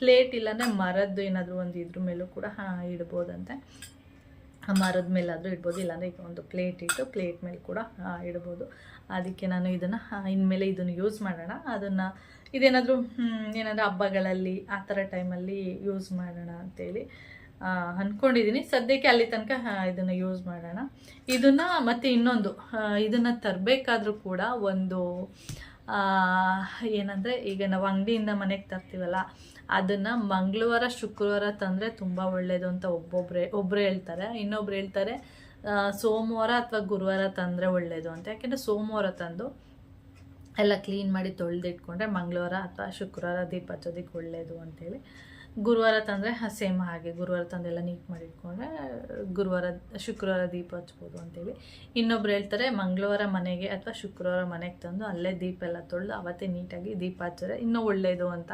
ಪ್ಲೇಟ್ ಇಲ್ಲಾಂದರೆ ಮರದ್ದು ಏನಾದರೂ ಒಂದು ಇದ್ರ ಮೇಲೂ ಕೂಡ ಇಡ್ಬೋದಂತೆ. ಮರದ ಮೇಲಾದರೂ ಇಡ್ಬೋದು. ಇಲ್ಲಾಂದರೆ ಈಗ ಒಂದು ಪ್ಲೇಟ್ ಇಟ್ಟು ಪ್ಲೇಟ್ ಮೇಲೆ ಕೂಡ ಇಡ್ಬೋದು. ಅದಕ್ಕೆ ನಾನು ಇದನ್ನು ಇನ್ಮೇಲೆ ಇದನ್ನು ಯೂಸ್ ಮಾಡೋಣ. ಅದನ್ನು ಇದೇನಾದರೂ ಏನಾದರೂ ಹಬ್ಬಗಳಲ್ಲಿ ಆ ಥರ ಟೈಮಲ್ಲಿ ಯೂಸ್ ಮಾಡೋಣ ಅಂತೇಳಿ ಅಂದ್ಕೊಂಡಿದ್ದೀನಿ ಸದ್ಯಕ್ಕೆ ಅಲ್ಲಿ ತನಕ ಇದನ್ನು ಯೂಸ್ ಮಾಡೋಣ. ಇದನ್ನು ಮತ್ತು ಇನ್ನೊಂದು ಇದನ್ನು ತರಬೇಕಾದ್ರೂ ಕೂಡ ಒಂದು ಏನಂದರೆ ಈಗ ನಾವು ಅಂಗಡಿಯಿಂದ ಮನೆಗೆ ತರ್ತೀವಲ್ಲ, ಅದನ್ನು ಮಂಗಳವಾರ, ಶುಕ್ರವಾರ ತಂದರೆ ತುಂಬ ಒಳ್ಳೆಯದು ಅಂತ ಒಬ್ಬೊಬ್ಬರೇ ಒಬ್ಬರು ಹೇಳ್ತಾರೆ. ಇನ್ನೊಬ್ರು ಹೇಳ್ತಾರೆ ಸೋಮವಾರ ಅಥವಾ ಗುರುವಾರ ತಂದರೆ ಒಳ್ಳೆಯದು ಅಂತ. ಯಾಕೆಂದರೆ ಸೋಮವಾರ ತಂದು ಎಲ್ಲ ಕ್ಲೀನ್ ಮಾಡಿ ತೊಳೆದಿಟ್ಕೊಂಡ್ರೆ ಮಂಗಳವಾರ ಅಥವಾ ಶುಕ್ರವಾರ ದೀಪ ಹಚ್ಚೋದಕ್ಕೆ ಒಳ್ಳೆಯದು ಅಂತೇಳಿ. ಗುರುವಾರ ತಂದರೆ ಸೇಮ್ ಹಾಗೆ. ಗುರುವಾರ ತಂದೆಲ್ಲ ನೀಟ್ ಮಾಡಿಟ್ಕೊಂಡ್ರೆ ಗುರುವಾರ, ಶುಕ್ರವಾರ ದೀಪ ಹಚ್ಬೋದು ಅಂತೇಳಿ. ಇನ್ನೊಬ್ರು ಹೇಳ್ತಾರೆ, ಮಂಗಳವಾರ ಮನೆಗೆ ಅಥವಾ ಶುಕ್ರವಾರ ಮನೆಗೆ ತಂದು ಅಲ್ಲೇ ದೀಪ ಎಲ್ಲ ತೊಳೆದು ಅವತ್ತೇ ನೀಟಾಗಿ ದೀಪ ಹಚ್ಚಿದ್ರೆ ಇನ್ನೂ ಒಳ್ಳೆಯದು ಅಂತ.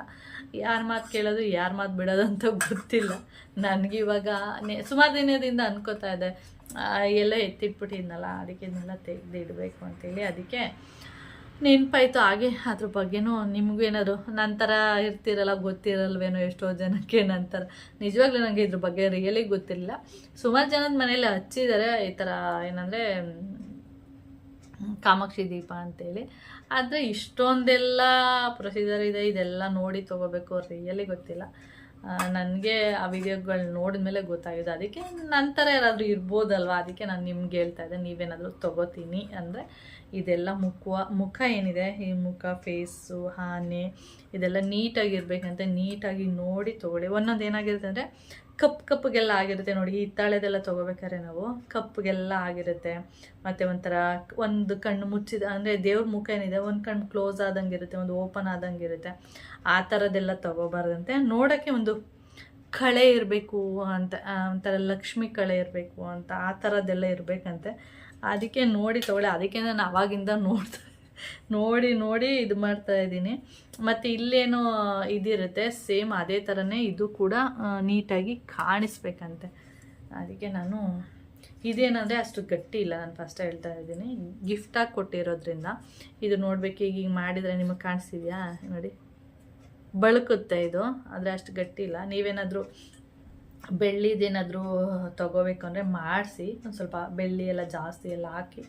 ಯಾರ ಮಾತು ಕೇಳೋದು, ಯಾರ ಮಾತು ಬಿಡೋದು ಅಂತ ಗೊತ್ತಿಲ್ಲ. ನನಗೆ ಇವಾಗ ಸುಮಾರು ದಿನದಿಂದ ಅನ್ಕೋತಾ ಇದೆ ಎಲ್ಲ ಎತ್ತಿಟ್ಬಿಟ್ಟಿದ್ನಲ್ಲ, ಅದಕ್ಕೆ ಇದನ್ನೆಲ್ಲ ತೆಗೆದಿಡಬೇಕು ಅಂತೇಳಿ. ಅದಕ್ಕೆ ನೆನಪಾಯ್ತು. ಹಾಗೆ ಅದ್ರ ಬಗ್ಗೆನೂ ನಿಮಗೂ ಏನಾದ್ರು ನಂತರ ಇರ್ತಿರಲ್ಲ, ಗೊತ್ತಿರಲ್ವೇನೋ ಎಷ್ಟೋ ಜನಕ್ಕೆ ನಂತರ. ನಿಜವಾಗ್ಲೂ ನನಗೆ ಇದ್ರ ಬಗ್ಗೆ ರಿಯಲಿ ಗೊತ್ತಿಲ್ಲ ಸುಮಾರು ಜನದ ಮನೇಲಿ ಹಚ್ಚಿದ್ದಾರೆ ಈ ಥರ ಏನಂದರೆ, ಕಾಮಾಕ್ಷಿ ದೀಪ ಅಂತೇಳಿ. ಆದರೆ ಇಷ್ಟೊಂದೆಲ್ಲ ಪ್ರೊಸೀಜರ್ ಇದೆ, ಇದೆಲ್ಲ ನೋಡಿ ತೊಗೋಬೇಕು ರಿಯಲಿ ಗೊತ್ತಿಲ್ಲ. ನನಗೆ ಆ ವಿಡಿಯೋಗಳು ನೋಡಿದ ಮೇಲೆ ಗೊತ್ತಾಗಿದೆ. ಅದಕ್ಕೆ ನಂತರ ಯಾರಾದರೂ ಇರ್ಬೋದಲ್ವ? ಅದಕ್ಕೆ ನಾನು ನಿಮ್ಗೆ ಹೇಳ್ತಾ ಇದ್ದೆ, ನೀವೇನಾದರೂ ತೊಗೋತೀನಿ ಅಂದರೆ. ಇದೆಲ್ಲ ಮುಖ ಮುಖ ಏನಿದೆ? ಈ ಮುಖ ಫೇಸು ಆನೆ, ಇದೆಲ್ಲ ನೀಟಾಗಿರ್ಬೇಕಂತ ನೀಟಾಗಿ ನೋಡಿ ತೊಗೊಳ್ಳಿ. ಒಂದೊಂದು ಏನಾಗಿರುತ್ತೆ ಅಂದರೆ, ಕಪ್ ಕಪ್ಪಗೆಲ್ಲ ಆಗಿರುತ್ತೆ ನೋಡಿ. ಈ ತಾಳೆದೆಲ್ಲ ತೊಗೋಬೇಕಾದ್ರೆ ನಾವು ಕಪ್ಪಗೆಲ್ಲ ಆಗಿರುತ್ತೆ. ಮತ್ತು ಒಂಥರ ಒಂದು ಕಣ್ಣು ಮುಚ್ಚಿದ, ಅಂದರೆ ದೇವ್ರ ಮುಖ ಏನಿದೆ, ಒಂದು ಕಣ್ಣು ಕ್ಲೋಸ್ ಆದಂಗೆ ಇರುತ್ತೆ ಒಂದು ಓಪನ್ ಆದಂಗೆ ಇರುತ್ತೆ ಆ ಥರದ್ದೆಲ್ಲ ತೊಗೋಬಾರ್ದಂತೆ. ನೋಡೋಕ್ಕೆ ಒಂದು ಕಳೆ ಇರಬೇಕು ಅಂತ ಒಂಥರ ಲಕ್ಷ್ಮಿ ಕಳೆ ಇರಬೇಕು ಅಂತ, ಆ ಥರದ್ದೆಲ್ಲ ಇರಬೇಕಂತೆ. ಅದಕ್ಕೆ ನೋಡಿ ತಗೊಳ್ಳಿ. ಅದಕ್ಕೆ ನಾನು ಅವಾಗಿಂದ ನೋಡ್ತಾ ನೋಡಿ ನೋಡಿ ಇದು ಮಾಡ್ತಾ ಇದ್ದೀನಿ. ಮತ್ತು ಇಲ್ಲೇನೋ ಇದಿರುತ್ತೆ, ಸೇಮ್ ಅದೇ ಥರನೇ ಇದು ಕೂಡ ನೀಟಾಗಿ ಕಾಣಿಸ್ಬೇಕಂತೆ. ಅದಕ್ಕೆ ನಾನು ಇದೇನಂದರೆ ಅಷ್ಟು ಗಟ್ಟಿ ಇಲ್ಲ, ನಾನು ಫಸ್ಟ್ ಹೇಳ್ತಾ ಇದ್ದೀನಿ. ಗಿಫ್ಟಾಗಿ ಕೊಟ್ಟಿರೋದ್ರಿಂದ. ಇದು ನೋಡ್ಬೇಕು ಈಗ ಹಿಂಗೆ ಮಾಡಿದರೆ ನಿಮಗೆ ಕಾಣಿಸ್ತಿದ್ಯಾ ನೋಡಿ. ಬಳುಕುತ್ತೆ ಇದು, ಆದರೆ ಅಷ್ಟು ಗಟ್ಟಿ ಇಲ್ಲ. ನೀವೇನಾದರೂ ಬೆಳ್ಳಿದೇನಾದರೂ ತಗೋಬೇಕು ಅಂದರೆ ಮಾಡಿಸಿ, ಒಂದು ಸ್ವಲ್ಪ ಬೆಳ್ಳಿ ಎಲ್ಲ ಜಾಸ್ತಿ ಎಲ್ಲ ಹಾಕಿ,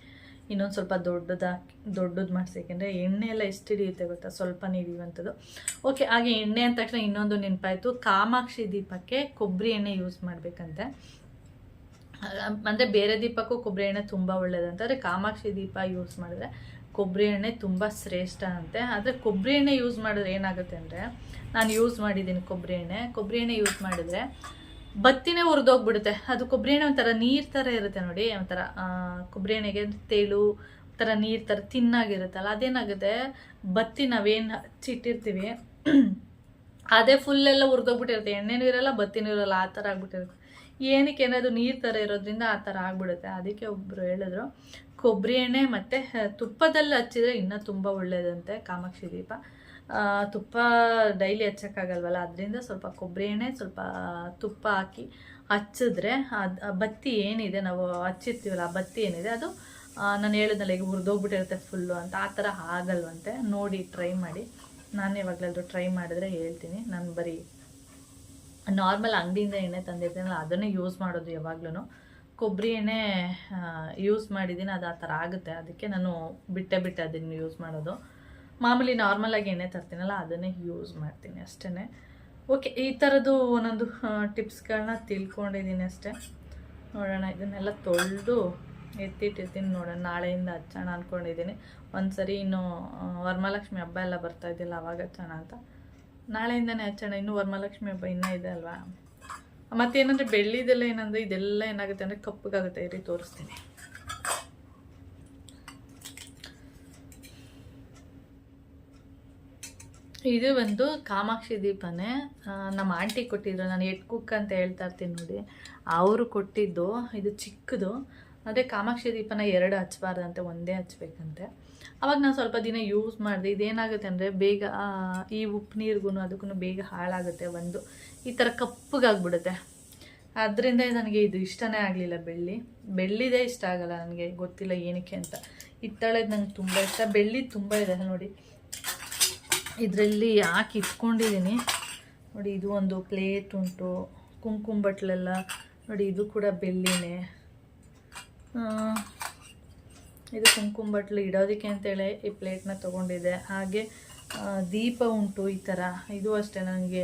ಇನ್ನೊಂದು ಸ್ವಲ್ಪ ದೊಡ್ಡದಾಕಿ ದೊಡ್ಡದು ಮಾಡಿಸಿ. ಯಾಕೆಂದರೆ ಎಣ್ಣೆ ಎಲ್ಲ ಎಷ್ಟು ಹಿಡಿಯುತ್ತೆ ಗೊತ್ತಾ? ಸ್ವಲ್ಪ ಹಿಡಿಯುವಂಥದ್ದು. ಓಕೆ ಹಾಗೆ ಎಣ್ಣೆ ಅಂದ ತಕ್ಷಣ ಇನ್ನೊಂದು ನೆನಪಾಯಿತು. ಕಾಮಾಕ್ಷಿ ದೀಪಕ್ಕೆ ಕೊಬ್ಬರಿ ಎಣ್ಣೆ ಯೂಸ್ ಮಾಡಬೇಕಂತೆ. ಅಂದರೆ ಬೇರೆ ದೀಪಕ್ಕೂ ಕೊಬ್ಬರಿ ಎಣ್ಣೆ ತುಂಬ ಒಳ್ಳೆಯದಂತೆ ಆದರೆ ಕಾಮಾಕ್ಷಿ ದೀಪ ಯೂಸ್ ಮಾಡಿದ್ರೆ ಕೊಬ್ಬರಿ ಎಣ್ಣೆ ತುಂಬ ಶ್ರೇಷ್ಠ ಅಂತೆ. ಆದರೆ ಕೊಬ್ಬರಿ ಎಣ್ಣೆ ಯೂಸ್ ಮಾಡಿದ್ರೆ ಏನಾಗುತ್ತೆ ಅಂದರೆ, ನಾನು ಯೂಸ್ ಮಾಡಿದ್ದೀನಿ ಕೊಬ್ಬರಿ ಎಣ್ಣೆ. ಕೊಬ್ಬರಿ ಎಣ್ಣೆ ಯೂಸ್ ಮಾಡಿದರೆ ಬತ್ತಿನೇ ಹುರಿದೋಗ್ಬಿಡುತ್ತೆ ಅದು ಕೊಬ್ಬರಿ ಎಣ್ಣೆ ಒಂಥರ ನೀರು ಥರ ಇರುತ್ತೆ ನೋಡಿ, ಒಂಥರ ಕೊಬ್ಬರಿ ಎಣ್ಣೆಗೆ ತೇಳು ಒಂಥರ ನೀರು ಥರ ತಿನ್ನಾಗಿರುತ್ತಲ್ಲ, ಅದೇನಾಗುತ್ತೆ? ಬತ್ತಿ ನಾವೇನು ಹಚ್ಚಿಟ್ಟಿರ್ತೀವಿ, ಅದೇ ಫುಲ್ಲೆಲ್ಲ ಹುರಿದೋಗ್ಬಿಟ್ಟಿರುತ್ತೆ ಎಣ್ಣೆನೂ ಇರಲ್ಲ ಬತ್ತಿನೂ ಇರಲ್ಲ ಆ ಥರ ಆಗ್ಬಿಟ್ಟಿರುತ್ತೆ. ಏನಕ್ಕೆ? ಅದು ನೀರು ಥರ ಇರೋದ್ರಿಂದ ಆ ಥರ ಆಗ್ಬಿಡುತ್ತೆ. ಅದಕ್ಕೆ ಒಬ್ಬರು ಹೇಳಿದ್ರು ಕೊಬ್ಬರಿ ಎಣ್ಣೆ ಮತ್ತು ತುಪ್ಪದಲ್ಲಿ ಹಚ್ಚಿದರೆ ಇನ್ನೂ ತುಂಬ ಒಳ್ಳೆಯದಂತೆ ಕಾಮಾಕ್ಷಿ ದೀಪ. ತುಪ್ಪ ಡೈಲಿ ಹಚ್ಚೋಕ್ಕಾಗಲ್ವಲ್ಲ? ಅದರಿಂದ ಸ್ವಲ್ಪ ಕೊಬ್ಬರಿ ಎಣ್ಣೆ, ಸ್ವಲ್ಪ ತುಪ್ಪ ಹಾಕಿ ಹಚ್ಚಿದ್ರೆ ಅದು ಬತ್ತಿ ಏನಿದೆ, ನಾವು ಹಚ್ಚಿರ್ತೀವಲ್ಲ, ಆ ಬತ್ತಿ ಏನಿದೆ, ಅದು ನಾನು ಹೇಳಿದ್ನಲ್ಲ, ಈಗ ಹುರಿದೋಗ್ಬಿಟ್ಟಿರುತ್ತೆ ಫುಲ್ಲು ಅಂತ, ಆ ಥರ ಆಗಲ್ವಂತೆ. ನೋಡಿ ಟ್ರೈ ಮಾಡಿ. ನಾನು ಯಾವಾಗಲಾದ್ರೂ ಟ್ರೈ ಮಾಡಿದ್ರೆ ಹೇಳ್ತೀನಿ. ನಾನು ಬರೀ ನಾರ್ಮಲ್ ಅಂಗಡಿಯಿಂದ ಎಣ್ಣೆ ತಂದಿರ್ತೀನಲ್ಲ, ಅದನ್ನೇ ಯೂಸ್ ಮಾಡೋದು ಯಾವಾಗ್ಲೂ ಕೊಬ್ಬರಿ ಎಣ್ಣೆ ಯೂಸ್ ಮಾಡಿದ್ದೀನಿ, ಅದು ಆ ಥರ ಆಗುತ್ತೆ. ಅದಕ್ಕೆ ನಾನು ಬಿಟ್ಟೆ ಬಿಟ್ಟೆ ಅದನ್ನು ಯೂಸ್ ಮಾಡೋದು. ಮಾಮೂಲಿ ನಾರ್ಮಲಾಗಿ ಎಣ್ಣೆ ತರ್ತೀನಲ್ಲ, ಅದನ್ನೇ ಯೂಸ್ ಮಾಡ್ತೀನಿ ಅಷ್ಟೇ ಓಕೆ ಈ ಥರದ್ದು ಒಂದೊಂದು ಟಿಪ್ಸ್ಗಳನ್ನ ತಿಳ್ಕೊಂಡಿದ್ದೀನಿ ಅಷ್ಟೇ. ನೋಡೋಣ, ಇದನ್ನೆಲ್ಲ ತೊಳೆದು ಎತ್ತಿಟ್ಟಿರ್ತೀನಿ ನೋಡೋಣ, ನಾಳೆಯಿಂದ ಹಚ್ಚೋಣ ಅಂದ್ಕೊಂಡಿದ್ದೀನಿ ಒಂದು ಸರಿ ಇನ್ನು ವರಮಹಾಲಕ್ಷ್ಮಿ ಹಬ್ಬ ಎಲ್ಲ ಬರ್ತಾ ಇದ್ದಿಲ್ಲ ಅವಾಗ ಹಚ್ಚೋಣ ಅಂತ. ನಾಳೆಯಿಂದನೇ ಹಚ್ಚೋಣ ಇನ್ನೂ ವರಮಹಾಲಕ್ಷ್ಮಿ ಹಬ್ಬ ಇನ್ನೂ ಇದೆ ಅಲ್ವಾ? ಮತ್ತೇನಂದರೆ ಬೆಳ್ಳಿದೆಲ್ಲ ಏನಂದರೆ, ಇದೆಲ್ಲ ಏನಾಗುತ್ತೆ ಅಂದರೆ ಕಪ್ಪಗಾಗುತ್ತೆ, ಇರಿ ತೋರಿಸ್ತೀನಿ. ಇದು ಒಂದು ಕಾಮಾಕ್ಷಿ ದೀಪನೇ. ನಮ್ಮ ಆಂಟಿ ಕೊಟ್ಟಿದ್ರು. ನಾನು ಎಟ್ ಕುಕ್ ಅಂತ ಹೇಳ್ತಾ ಇರ್ತೀನಿ ನೋಡಿ. ಅವರು ಕೊಟ್ಟಿದ್ದು, ಇದು ಚಿಕ್ಕದು. ಅದೇ ಕಾಮಾಕ್ಷಿ ದೀಪನ ಎರಡು ಹಚ್ಬಾರ್ದಂತೆ, ಒಂದೇ ಹಚ್ಬೇಕಂತೆ. ಅವಾಗ ನಾನು ಸ್ವಲ್ಪ ದಿನ ಯೂಸ್ ಮಾಡಿದೆ. ಇದೇನಾಗುತ್ತೆ ಅಂದರೆ ಬೇಗ ಈ ಉಪ್ಪು ನೀರಿಗೂ ಅದಕ್ಕೂ ಬೇಗ ಹಾಳಾಗುತ್ತೆ ಒಂದು. ಈ ಥರ ಕಪ್ಪಗಾಗ್ಬಿಡುತ್ತೆ. ಅದರಿಂದ ನನಗೆ ಇದು ಇಷ್ಟನೇ ಆಗಲಿಲ್ಲ ಬೆಳ್ಳಿ. ಬೆಳ್ಳಿದೇ ಇಷ್ಟ ಆಗಲ್ಲ ನನಗೆ, ಗೊತ್ತಿಲ್ಲ ಏನಕ್ಕೆ ಅಂತ. ಹಿತ್ತಾಳೆದು ನಂಗೆ ತುಂಬ ಇಷ್ಟ. ಬೆಳ್ಳಿ ತುಂಬ ಇದೆ ನೋಡಿ. ಇದರಲ್ಲಿ ಹಾಕಿ ಇಟ್ಕೊಂಡಿದ್ದೀನಿ. ನೋಡಿ ಇದು ಒಂದು ಪ್ಲೇಟ್ ಉಂಟು. ಕುಂಕುಮ ಬಟ್ಲೆಲ್ಲ. ನೋಡಿ ಇದು ಕೂಡ ಆ, ಇದು ಕುಂಕುಮ ಬಟ್ಲು ಇಡೋದಕ್ಕೆ ಅಂತೇಳಿ ಈ ಪ್ಲೇಟ್ನ ತೊಗೊಂಡಿದ್ದೆ. ಹಾಗೆ ದೀಪ ಉಂಟು ಈ ಥರ ಇದು ಅಷ್ಟೇ ನನಗೆ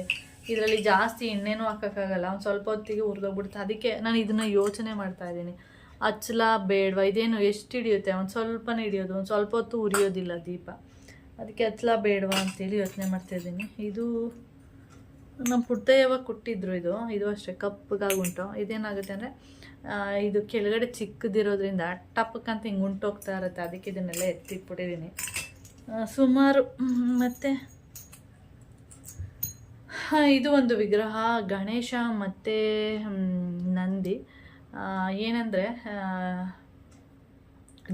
ಇದರಲ್ಲಿ ಜಾಸ್ತಿ ಎಣ್ಣೆನೂ ಹಾಕೋಕ್ಕಾಗಲ್ಲ. ಒಂದು ಸ್ವಲ್ಪ ಹೊತ್ತಿಗೆ ಹುರಿದೋಗ್ಬಿಡುತ್ತೆ. ಅದಕ್ಕೆ ನಾನು ಇದನ್ನು ಯೋಚನೆ ಮಾಡ್ತಾ ಇದ್ದೀನಿ. ಹಚ್ಚಲ ಬೇಡವಾ ಇದೇನು ಎಷ್ಟು ಹಿಡಿಯುತ್ತೆ? ಒಂದು ಸ್ವಲ್ಪನೇ ಹಿಡಿಯೋದು. ಒಂದು ಸ್ವಲ್ಪ ಹೊತ್ತು ಉರಿಯೋದಿಲ್ಲ ದೀಪ. ಅದಕ್ಕೆ ಹಚ್ಚಲ ಬೇಡವಾ ಅಂತೇಳಿ ಯೋಚನೆ ಮಾಡ್ತಾಯಿದ್ದೀನಿ ಇದು ನಮ್ಮ ಪುಟ್ಟ ಯಾವಾಗ ಕೊಟ್ಟಿದ್ರು ಇದು. ಇದು ಅಷ್ಟೇ, ಕಪ್ಪಗಾಗುಂಟು. ಇದೇನಾಗುತ್ತೆ ಅಂದರೆ ಇದು ಕೆಳಗಡೆ ಚಿಕ್ಕದಿರೋದ್ರಿಂದ ಟಪ್ಪಕ್ಕಂತ ಹಿಂಗೆ ಉಂಟೋಗ್ತಾ ಇರುತ್ತೆ. ಅದಕ್ಕೆ ಇದನ್ನೆಲ್ಲ ಎತ್ತಿಟ್ಬಿಟ್ಟಿದ್ದೀನಿ ಸುಮಾರು ಮತ್ತು ಇದು ಒಂದು ವಿಗ್ರಹ. ಗಣೇಶ ಮತ್ತು ನಂದಿ. ಏನಂದರೆ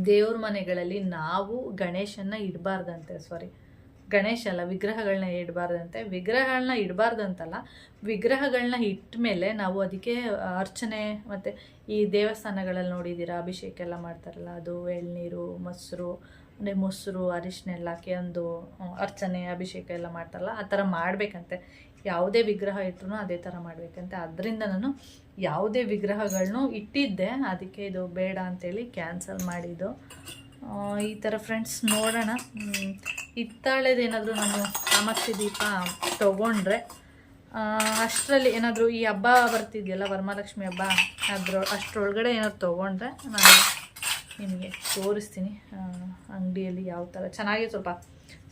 ದೇವ್ರ ಮನೆಗಳಲ್ಲಿ ನಾವು ಗಣೇಶನ್ನ ಇಡಬಾರ್ದಂತೆ ಸಾರಿ ಗಣೇಶ ಅಲ್ಲ ವಿಗ್ರಹಗಳನ್ನ ಇಡಬಾರ್ದಂತೆ. ವಿಗ್ರಹಗಳನ್ನ ಇಡಬಾರ್ದಂತಲ್ಲ ವಿಗ್ರಹಗಳನ್ನ ಇಟ್ಟ ಮೇಲೆ ನಾವು ಅದಕ್ಕೆ ಅರ್ಚನೆ ಮತ್ತು ಈ ದೇವಸ್ಥಾನಗಳಲ್ಲಿ ನೋಡಿದ್ದೀರಾ ಅಭಿಷೇಕ ಎಲ್ಲ ಮಾಡ್ತಾರಲ್ಲ, ಅದು ಎಳ್ನೀರು, ಮೊಸರು, ಅಂದರೆ ಮೊಸರು ಅರಿಶಿನ ಎಲ್ಲ ಹಾಕಿ ಒಂದು ಅರ್ಚನೆ, ಅಭಿಷೇಕ ಎಲ್ಲ ಮಾಡ್ತಾರಲ್ಲ, ಆ ಥರ ಮಾಡಬೇಕಂತೆ. ಯಾವುದೇ ವಿಗ್ರಹ ಇಟ್ಟರು ಅದೇ ಥರ ಮಾಡಬೇಕಂತೆ. ಅದರಿಂದ ನಾನು ಯಾವುದೇ ವಿಗ್ರಹಗಳನ್ನು ಇಟ್ಟಿದ್ದೆ. ಅದಕ್ಕೆ ಇದು ಬೇಡ ಅಂತೇಳಿ ಕ್ಯಾನ್ಸಲ್ ಮಾಡಿದ್ದು. ಈ ಥರ ಫ್ರೆಂಡ್ಸ್ ನೋಡೋಣ. ಇತ್ತಾಳೆದೇನಾದರೂ ನಾನು ಕಾಮಾಕ್ಷಿ ದೀಪ ತೊಗೊಂಡ್ರೆ ಅಷ್ಟರಲ್ಲಿ ಏನಾದರೂ ಈ ಹಬ್ಬ ಬರ್ತಿದೆಯಲ್ಲ, ವರಮಹಾಲಕ್ಷ್ಮಿ ಹಬ್ಬ, ಅದ್ರ, ಅಷ್ಟರೊಳಗಡೆ ಏನಾದ್ರು ತೊಗೊಂಡ್ರೆ ನಾನು ನಿಮಗೆ ತೋರಿಸ್ತೀನಿ. ಅಂಗಡಿಯಲ್ಲಿ ಯಾವ ಥರ. ಚೆನ್ನಾಗಿ ಸ್ವಲ್ಪ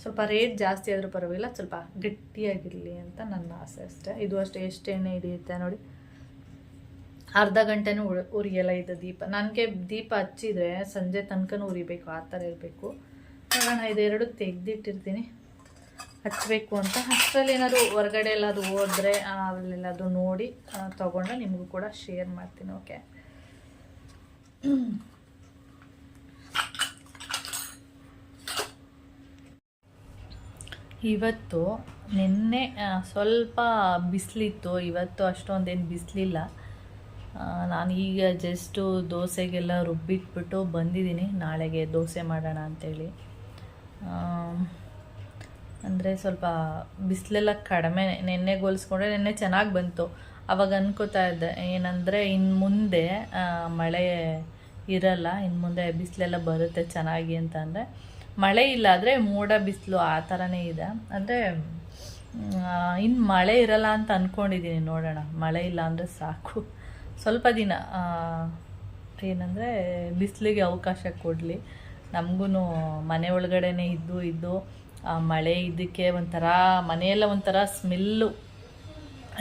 ಸ್ವಲ್ಪ ರೇಟ್ ಜಾಸ್ತಿ ಆದರೂ ಪರವಾಗಿಲ್ಲ, ಸ್ವಲ್ಪ ಗಟ್ಟಿಯಾಗಿರಲಿ ಅಂತ ನನ್ನ ಆಸೆ ಅಷ್ಟೇ. ಇದು ಅಷ್ಟೇ, ಎಷ್ಟು ಎಣ್ಣೆ ಹಿಡಿಯುತ್ತೆ ನೋಡಿ. ಅರ್ಧ ಗಂಟೆನೂ ಉರಿ, ಉರಿಯಲ್ಲ ಇದು ದೀಪ. ನನಗೆ ದೀಪ ಹಚ್ಚಿದ್ರೆ ಸಂಜೆ ತನಕನೂ ಉರಿಬೇಕು, ಆ ಥರ ಇರಬೇಕು. ನಾನು ಇದೆರಡು ತೆಗೆದಿಟ್ಟಿರ್ತೀನಿ. ಹಚ್ಚಬೇಕು ಅಂತ. ಅಷ್ಟರಲ್ಲಿ ಏನಾದರೂ ಹೊರಗಡೆ ಎಲ್ಲಾದರೂ ಹೋದರೆ ಅಲ್ಲೆಲ್ಲಾದರೂ ನೋಡಿ ತೊಗೊಂಡು ನಿಮಗೂ ಕೂಡ ಶೇರ್ ಮಾಡ್ತೀನಿ ಓಕೆ ಇವತ್ತು ನಿನ್ನೆ ಸ್ವಲ್ಪ ಬಿಸಿಲಿತ್ತು. ಇವತ್ತು ಅಷ್ಟೊಂದೇನು ಬಿಸಿಲಿಲ್ಲ. ನಾನು ಈಗ ಜಸ್ಟು ದೋಸೆಗೆಲ್ಲ ರುಬ್ಬಿಟ್ಬಿಟ್ಟು ಬಂದಿದ್ದೀನಿ. ನಾಳೆಗೆ ದೋಸೆ ಮಾಡೋಣ ಅಂಥೇಳಿ ಅಂದರೆ ಸ್ವಲ್ಪ ಬಿಸಿಲೆಲ್ಲ ಕಡಿಮೆ, ನಿನ್ನೆ ಹೋಲಿಸ್ಕೊಂಡ್ರೆ ನಿನ್ನೆ ಚೆನ್ನಾಗಿ ಬಂತು. ಅವಾಗ ಅನ್ಕೋತಾ ಇದ್ದೆ, ಏನಂದರೆ ಇನ್ನು ಮುಂದೆ ಮಳೆ ಇರಲ್ಲ ಇನ್ನು ಮುಂದೆ ಬಿಸಿಲೆಲ್ಲ ಬರುತ್ತೆ ಚೆನ್ನಾಗಿ ಅಂತಂದರೆ ಮಳೆ ಇಲ್ಲ ಆದರೆ ಮೋಡ ಬಿಸಿಲು ಆ ಥರನೇ ಇದೆ. ಅಂದರೆ ಇನ್ನು ಮಳೆ ಇರಲ್ಲ ಅಂತ ಅಂದ್ಕೊಂಡಿದ್ದೀನಿ ನೋಡೋಣ. ಮಳೆ ಇಲ್ಲ ಅಂದರೆ ಸಾಕು. ಸ್ವಲ್ಪ ದಿನ ಏನಂದರೆ ಬಿಸಿಲಿಗೆ ಅವಕಾಶ ಕೊಡಲಿ. ನಮಗೂ ಮನೆ ಒಳಗಡೆನೇ ಇದ್ದು ಇದ್ದು ಮಳೆ ಇದಕ್ಕೆ ಒಂಥರ, ಮನೆಯೆಲ್ಲ ಒಂಥರ ಸ್ಮೆಲ್ಲು.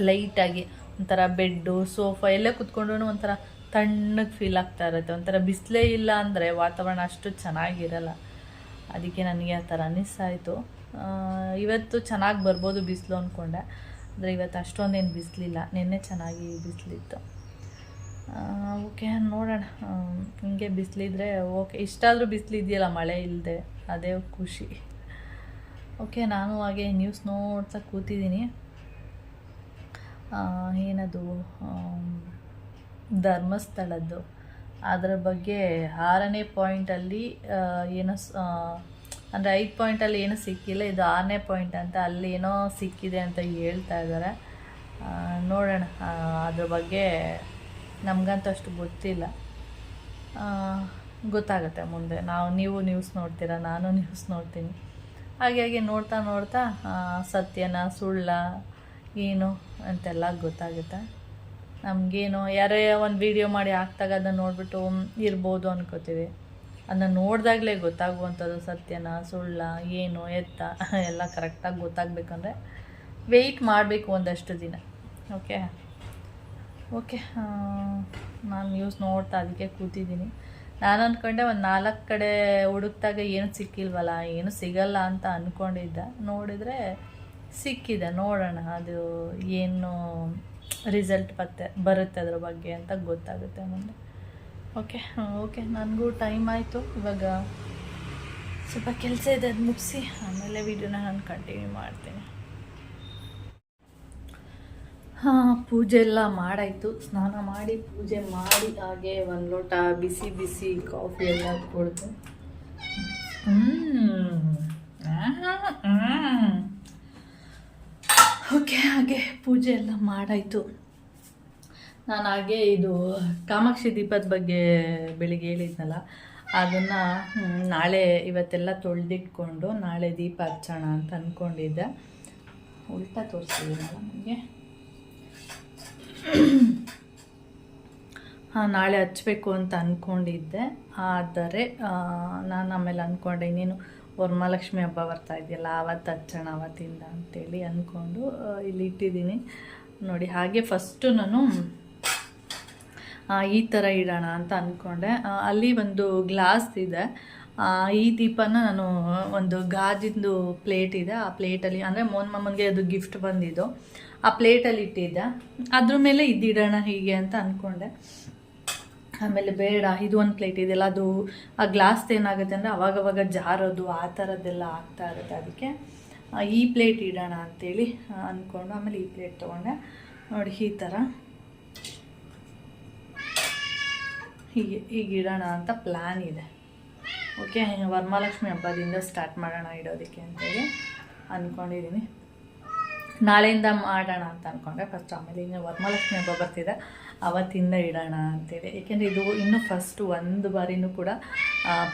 ಲೈಟಾಗಿ ಒಂಥರ ಬೆಡ್ಡು, ಸೋಫಾ ಎಲ್ಲ ಕುತ್ಕೊಂಡ್ರೂ ಒಂಥರ ತಣ್ಣಗೆ ಫೀಲ್ ಆಗ್ತಾ ಇರುತ್ತೆ. ಒಂಥರ ಬಿಸಿಲೇ ಇಲ್ಲ ಅಂದರೆ ವಾತಾವರಣ ಅಷ್ಟು ಚೆನ್ನಾಗಿರಲ್ಲ. ಅದಕ್ಕೆ ನನಗೆ ಆ ಥರ ಅನ್ನಿಸ್ತಾಯಿತು ಇವತ್ತು ಚೆನ್ನಾಗಿ ಬರ್ಬೋದು ಬಿಸಿಲು ಅಂದ್ಕೊಂಡೆ ಅಂದರೆ ಇವತ್ತು ಅಷ್ಟೊಂದೇನು ಬಿಸಿಲಿಲ್ಲ. ನಿನ್ನೆ ಚೆನ್ನಾಗಿ ಬಿಸಿಲಿತ್ತು. ಓಕೆ, ನೋಡೋಣ. ಹಿಂಗೆ ಬಿಸಿಲಿದ್ರೆ ಓಕೆ. ಇಷ್ಟಾದರೂ ಬಿಸಿಲಿದೆಯಲ್ಲ ಮಳೆ ಇಲ್ಲದೆ ಅದೇ ಖುಷಿ. ಓಕೆ, ನಾನು ಹಾಗೆ ನ್ಯೂಸ್ ನೋಡ್ತಾ ಕೂತಿದ್ದೀನಿ. ಏನದು? ಧರ್ಮಸ್ಥಳದ್ದು. ಅದರ ಬಗ್ಗೆ ಆರನೇ ಪಾಯಿಂಟಲ್ಲಿ ಏನೋ ಅಂದರೆ ಐದು ಪಾಯಿಂಟಲ್ಲಿ ಏನೂ ಸಿಕ್ಕಿಲ್ಲ, ಇದು ಆರನೇ ಪಾಯಿಂಟ್ ಅಂತ ಅಲ್ಲಿ ಏನೋ ಸಿಕ್ಕಿದೆ ಅಂತ ಹೇಳ್ತಾ ಇದ್ದಾರೆ. ನೋಡೋಣ ಅದ್ರ ಬಗ್ಗೆ ನಮಗಂತೂ ಅಷ್ಟು ಗೊತ್ತಿಲ್ಲ. ಗೊತ್ತಾಗುತ್ತೆ ಮುಂದೆ. ನಾವು, ನೀವು ನ್ಯೂಸ್ ನೋಡ್ತೀರಾ, ನಾನು ನ್ಯೂಸ್ ನೋಡ್ತೀನಿ. ಹಾಗಾಗಿ ಹಾಗೆ ನೋಡ್ತಾ ನೋಡ್ತಾ ಸತ್ಯನ, ಸುಳ್ಳ, ಏನು ಅಂತೆಲ್ಲ ಗೊತ್ತಾಗುತ್ತೆ. ನಮಗೇನು ಯಾರೇ ಒಂದು ವಿಡಿಯೋ ಮಾಡಿ ಹಾಕ್ದಾಗ ಅದನ್ನು ನೋಡಿಬಿಟ್ಟು ಇರ್ಬೋದು ಅನ್ಕೋತೀವಿ. ಅದನ್ನ ನೋಡಿದಾಗಲೇ ಗೊತ್ತಾಗುವಂಥದ್ದು ಸತ್ಯನ, ಸುಳ್ಳ, ಏನು, ಎತ್ತ, ಎಲ್ಲ ಕರೆಕ್ಟಾಗಿ ಗೊತ್ತಾಗಬೇಕಂದ್ರೆ ವೆಯ್ಟ್ ಮಾಡಬೇಕು ಒಂದಷ್ಟು ದಿನ. ಓಕೆ ಓಕೆ ನಾನು ನ್ಯೂಸ್ ನೋಡ್ತಾ ಅದಕ್ಕೆ ಕೂತಿದ್ದೀನಿ. ನಾನು ಅಂದ್ಕೊಂಡೆ ಒಂದು ನಾಲ್ಕು ಕಡೆ ಹುಡುಕ್ದಾಗ ಏನು ಸಿಕ್ಕಿಲ್ವಲ್ಲ, ಏನು ಸಿಗಲ್ಲ ಅಂತ ಅಂದ್ಕೊಂಡಿದ್ದ ನೋಡಿದರೆ ಸಿಕ್ಕಿದೆ, ನೋಡೋಣ ಅದು ಏನು ರಿಸಲ್ಟ್ ಬತ್ತೆ ಬರುತ್ತೆ ಅದ್ರ ಬಗ್ಗೆ ಅಂತ ಗೊತ್ತಾಗುತ್ತೆ ಮುಂದೆ ಓಕೆ ಓಕೆ ನನಗೂ ಟೈಮ್ ಆಯಿತು. ಇವಾಗ ಸ್ವಲ್ಪ ಕೆಲಸ ಇದೆ ಅದು ಮುಗಿಸಿ ಆಮೇಲೆ ವಿಡಿಯೋನ ನಾನು ಕಂಟಿನ್ಯೂ ಮಾಡ್ತೀನಿ. ಹಾಂ ಪೂಜೆ ಎಲ್ಲ ಮಾಡಾಯಿತು. ಸ್ನಾನ ಮಾಡಿ ಪೂಜೆ ಮಾಡಿ ಹಾಗೆ ಒಂದು ಲೋಟ ಬಿಸಿ ಬಿಸಿ ಕಾಫಿ ಎಲ್ಲ ಕುಡಿದು. ಓಕೆ, ಹಾಗೆ ಪೂಜೆ ಎಲ್ಲ ಮಾಡಾಯಿತು. ನಾನು ಹಾಗೆ ಇದು ಕಾಮಾಕ್ಷಿ ದೀಪದ ಬಗ್ಗೆ ಬೆಳಿಗ್ಗೆ ಹೇಳಿದ್ನಲ್ಲ, ಅದನ್ನು ನಾಳೆ ಇವತ್ತೆಲ್ಲ ತೊಳೆದಿಟ್ಕೊಂಡು ನಾಳೆ ದೀಪ ಹಚ್ಚೋಣ ಅಂತ ಅಂದ್ಕೊಂಡಿದ್ದೆ ಉಲ್ಟಾ ತೋರಿಸಿದ್ದೀನಲ್ಲ ನನಗೆ ಹಾಂ, ನಾಳೆ ಹಚ್ಚಬೇಕು ಅಂತ ಅಂದ್ಕೊಂಡಿದ್ದೆ ಆದರೆ ನಾನು ಆಮೇಲೆ ಅಂದ್ಕೊಂಡೆ ಇನ್ನೇನು ವರಮಹಾಲಕ್ಷ್ಮಿ ಹಬ್ಬ ಬರ್ತಾ ಇದೆಯಲ್ಲ, ಆವತ್ತು ಹಚ್ಚೋಣ, ಆವತ್ತಿಂದ ಅಂತೇಳಿ ಅಂದ್ಕೊಂಡು ಇಲ್ಲಿ ಇಟ್ಟಿದ್ದೀನಿ. ನೋಡಿ, ಹಾಗೆ ಫಸ್ಟು ನಾನು ಈ ಥರ ಇಡೋಣ ಅಂತ ಅಂದ್ಕೊಂಡೆ ಅಲ್ಲಿ ಒಂದು ಗ್ಲಾಸ್ ಇದೆ. ಈ ದೀಪನ ನಾನು ಒಂದು ಗಾಜಿಂದು ಪ್ಲೇಟ್ ಇದೆ. ಆ ಪ್ಲೇಟಲ್ಲಿ ಅಂದರೆ ಮೋನ್ ಮಾಮನಿಗೆ ಅದು ಗಿಫ್ಟ್ ಬಂದಿದ್ದು. ಆ ಪ್ಲೇಟಲ್ಲಿ ಇಟ್ಟಿದ್ದೆ. ಅದ್ರ ಮೇಲೆ ಇದ್ದಿಡೋಣ ಹೀಗೆ ಅಂತ ಅಂದ್ಕೊಂಡೆ ಆಮೇಲೆ ಬೇಡ ಇದು ಒಂದು ಪ್ಲೇಟ್ ಇದೆಲ್ಲ ಅದು ಆ ಗ್ಲಾಸ್ ಏನಾಗುತ್ತೆ ಅಂದರೆ ಅವಾಗವಾಗ ಜಾರೋದು ಆ ಥರದ್ದೆಲ್ಲ ಆಗ್ತಾ ಇರುತ್ತೆ. ಅದಕ್ಕೆ ಈ ಪ್ಲೇಟ್ ಇಡೋಣ ಅಂತೇಳಿ ಆ, ಅಂದ್ಕೊಂಡು ಆಮೇಲೆ ಈ ಪ್ಲೇಟ್ ತೊಗೊಂಡೆ. ನೋಡಿ ಈ ಥರ ಹೀಗೆ ಹೀಗೆ ಇಡೋಣ ಅಂತ ಪ್ಲ್ಯಾನ್ ಇದೆ. ಓಕೆ ವರಮಹಾಲಕ್ಷ್ಮಿ ಹಬ್ಬದಿಂದ ಸ್ಟಾರ್ಟ್ ಮಾಡೋಣ ಇಡೋದಕ್ಕೆ ಅಂತೇಳಿ ಅಂದ್ಕೊಂಡಿದ್ದೀನಿ ನಾಳೆಯಿಂದ ಮಾಡೋಣ ಅಂತ ಅಂದ್ಕೊಂಡೆ ಫಸ್ಟ್ ಆಮೇಲೆ ಇನ್ನು ವರಮಹಾಲಕ್ಷ್ಮಿ ಹಬ್ಬ ಬರ್ತಿದೆ. ಅವತ್ತಿಂದ ಇಡೋಣ ಅಂತೇಳಿ ಏಕೆಂದರೆ ಇದು ಇನ್ನೂ ಫಸ್ಟು ಒಂದು ಬಾರಿನೂ ಕೂಡ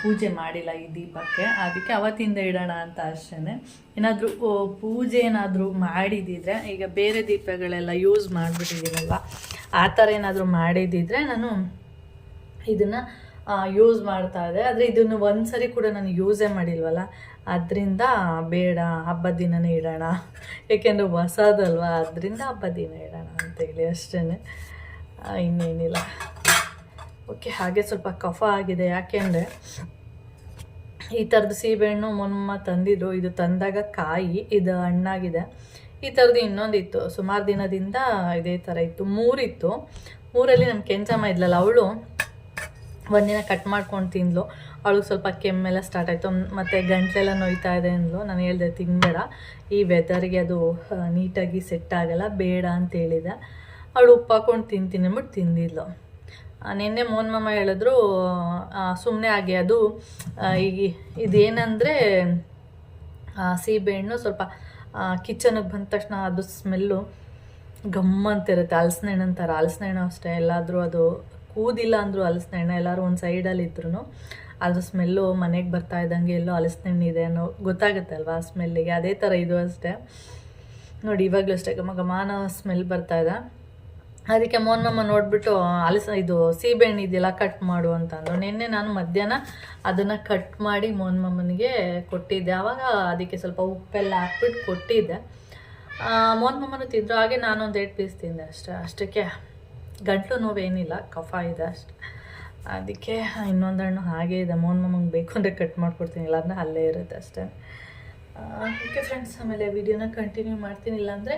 ಪೂಜೆ ಮಾಡಿಲ್ಲ ಈ ದೀಪಕ್ಕೆ. ಅದಕ್ಕೆ ಅವತ್ತಿಂದ ಇಡೋಣ ಅಂತ ಅಷ್ಟೇ ಏನಾದರೂ ಪೂಜೆ ಏನಾದರೂ ಮಾಡಿದಿದ್ರೆ, ಈಗ ಬೇರೆ ದೀಪಗಳೆಲ್ಲ ಯೂಸ್ ಮಾಡಿಬಿಟ್ಟಿದ್ದೀರಲ್ವ ಆ ಥರ ಏನಾದರೂ ಮಾಡಿದ್ದಿದ್ರೆ ನಾನು ಇದನ್ನು ಯೂಸ್ ಮಾಡ್ತಾ ಇದ್ದೆ. ಆದರೆ ಇದನ್ನು ಒಂದ್ಸರಿ ಕೂಡ ನಾನು ಯೂಸೇ ಮಾಡಿಲ್ವಲ್ಲ, ಅದರಿಂದ ಬೇಡ, ಹಬ್ಬದ ದಿನನೇ ಇಡೋಣ. ಏಕೆಂದರೆ ಹೊಸದಲ್ವ, ಅದರಿಂದ ಹಬ್ಬದ ದಿನ ಇಡೋಣ ಅಂತೇಳಿ ಅಷ್ಟೇ ಇನ್ನೇನಿಲ್ಲ. ಓಕೆ, ಹಾಗೆ ಸ್ವಲ್ಪ ಕಫ ಆಗಿದೆ ಯಾಕೆಂದರೆ ಈ ಥರದ್ದು ಸೀಬೆಹಣ್ಣು ಮೊನ್ನೆ ತಂದಿದ್ರು. ಇದು ತಂದಾಗ ಕಾಯಿ, ಇದು ಹಣ್ಣಾಗಿದೆ. ಈ ಥರದ್ದು ಇನ್ನೊಂದಿತ್ತು. ಸುಮಾರು ದಿನದಿಂದ ಇದೇ ಥರ ಇತ್ತು. ಮೂರಿತ್ತು. ಮೂರಲ್ಲಿ ನಮ್ಮ ಕೆಂಚಮ್ಮ ಇದ್ಲಲ್ಲ, ಅವಳು ಒಂದಿನ ಕಟ್ ಮಾಡ್ಕೊಂಡು ತಿಂದ್ಲು. ಅವಳಿಗೆ ಸ್ವಲ್ಪ ಕೆಮ್ಮೆಲ್ಲ ಸ್ಟಾರ್ಟ್ ಆಯಿತು. ಮತ್ತು ಗಂಟ್ಲೆಲ್ಲ ನೋಯ್ತಾ ಇದೆ ಅಂದ್ಲು. ನಾನು ಹೇಳಿದೆ, ತಿನ್ಬೇಡ. ಈ ವೆದರ್ಗೆ ಅದು ನೀಟಾಗಿ ಸೆಟ್ ಆಗಲ್ಲ. ಬೇಡ ಅಂತ ಹೇಳಿದೆ. ಅವಳು ಉಪ್ಪು ಹಾಕೊಂಡು ತಿಂತೀನಿ ಅಂದ್ಬಿಟ್ಟು ತಿಂದಿದ್ಲು. ನಿನ್ನೆ ಮೋನ್ ಮಾಮ ಹೇಳಿದ್ರು ಸುಮ್ಮನೆ ಆಗಿ ಅದು ಈಗ ಇದೇನಂದರೆ ಸೀಬೆಹಣ್ಣು ಸ್ವಲ್ಪ ಕಿಚನಿಗೆ ಬಂದ ತಕ್ಷಣ ಅದು ಸ್ಮೆಲ್ಲು ಗಮ್ಮ ಅಂತಿರುತ್ತೆ. ಹಲಸಿನ ಹಣ್ಣು ಅಂತಾರೆ. ಹಲಸಿನ ಹಣ್ಣು ಅಷ್ಟೇ. ಎಲ್ಲಾದರೂ ಅದು ಕೂದಿಲ್ಲ ಅಂದರೂ ಹಲಸಿನ ಎಲ್ಲರೂ ಒಂದು ಸೈಡಲ್ಲಿ ಇದ್ರು ಅದ್ರ ಸ್ಮೆಲ್ಲು ಮನೆಗೆ ಬರ್ತಾ ಇದ್ದಂಗೆ ಎಲ್ಲೋ ಹಲಸಿನ ಹಣ್ಣು ಇದೆ ಅನ್ನೋ ಗೊತ್ತಾಗುತ್ತೆ ಅಲ್ವಾ ಸ್ಮೆಲ್ಲಿಗೆ? ಅದೇ ಥರ ಇದು ಅಷ್ಟೇ. ನೋಡಿ, ಇವಾಗಲೂ ಅಷ್ಟೇ. ಘಮ ಘಮಾನ ಸ್ಮೆಲ್ ಬರ್ತಾ ಇದೆ. ಅದಕ್ಕೆ ಮೊನ್ನಮ್ಮ ನೋಡ್ಬಿಟ್ಟು ಅಲಸ ಇದು ಸೀಬೆಹಣ್ಣು ಇದೆಯಲ್ಲ ಕಟ್ ಮಾಡು ಅಂತ ಅಂದರು ನಿನ್ನೆ ನಾನು ಮಧ್ಯಾಹ್ನ ಅದನ್ನು ಕಟ್ ಮಾಡಿ ಮೊನ್ನಮ್ಮನಿಗೆ ಮಾಮನಿಗೆ ಕೊಟ್ಟಿದ್ದೆ. ಆವಾಗ ಅದಕ್ಕೆ ಸ್ವಲ್ಪ ಉಪ್ಪೆಲ್ಲ ಹಾಕ್ಬಿಟ್ಟು ಕೊಟ್ಟಿದ್ದೆ. ಆ, ಮೋಹನ್ ಮಾಮನು ತಿಂದರು. ಹಾಗೆ ನಾನೊಂದು ಏಟ್ ಪೀಸ್ ತಿಂದೆ ಅಷ್ಟೇ. ಅಷ್ಟಕ್ಕೆ ಗಂಟ್ಲು ನೋವೇನಿಲ್ಲ ಕಫ ಇದೆ ಅಷ್ಟೆ. ಅದಕ್ಕೆ ಇನ್ನೊಂದು ಹಣ್ಣು ಹಾಗೆ ಇದೆ. ಮೊನ್ನಮ್ಮಂಗೆ ಮಾಮಂಗೆ ಬೇಕು ಅಂದರೆ ಕಟ್ ಮಾಡ್ಕೊಡ್ತೀನಿ. ಇಲ್ಲಾಂದರೆ ಅಲ್ಲೇ ಇರುತ್ತೆ ಅಷ್ಟೇ. ಓಕೆ ಫ್ರೆಂಡ್ಸ್ ಆಮೇಲೆ ವಿಡಿಯೋನ ಕಂಟಿನ್ಯೂ ಮಾಡ್ತೀನಿ. ಇಲ್ಲಾಂದರೆ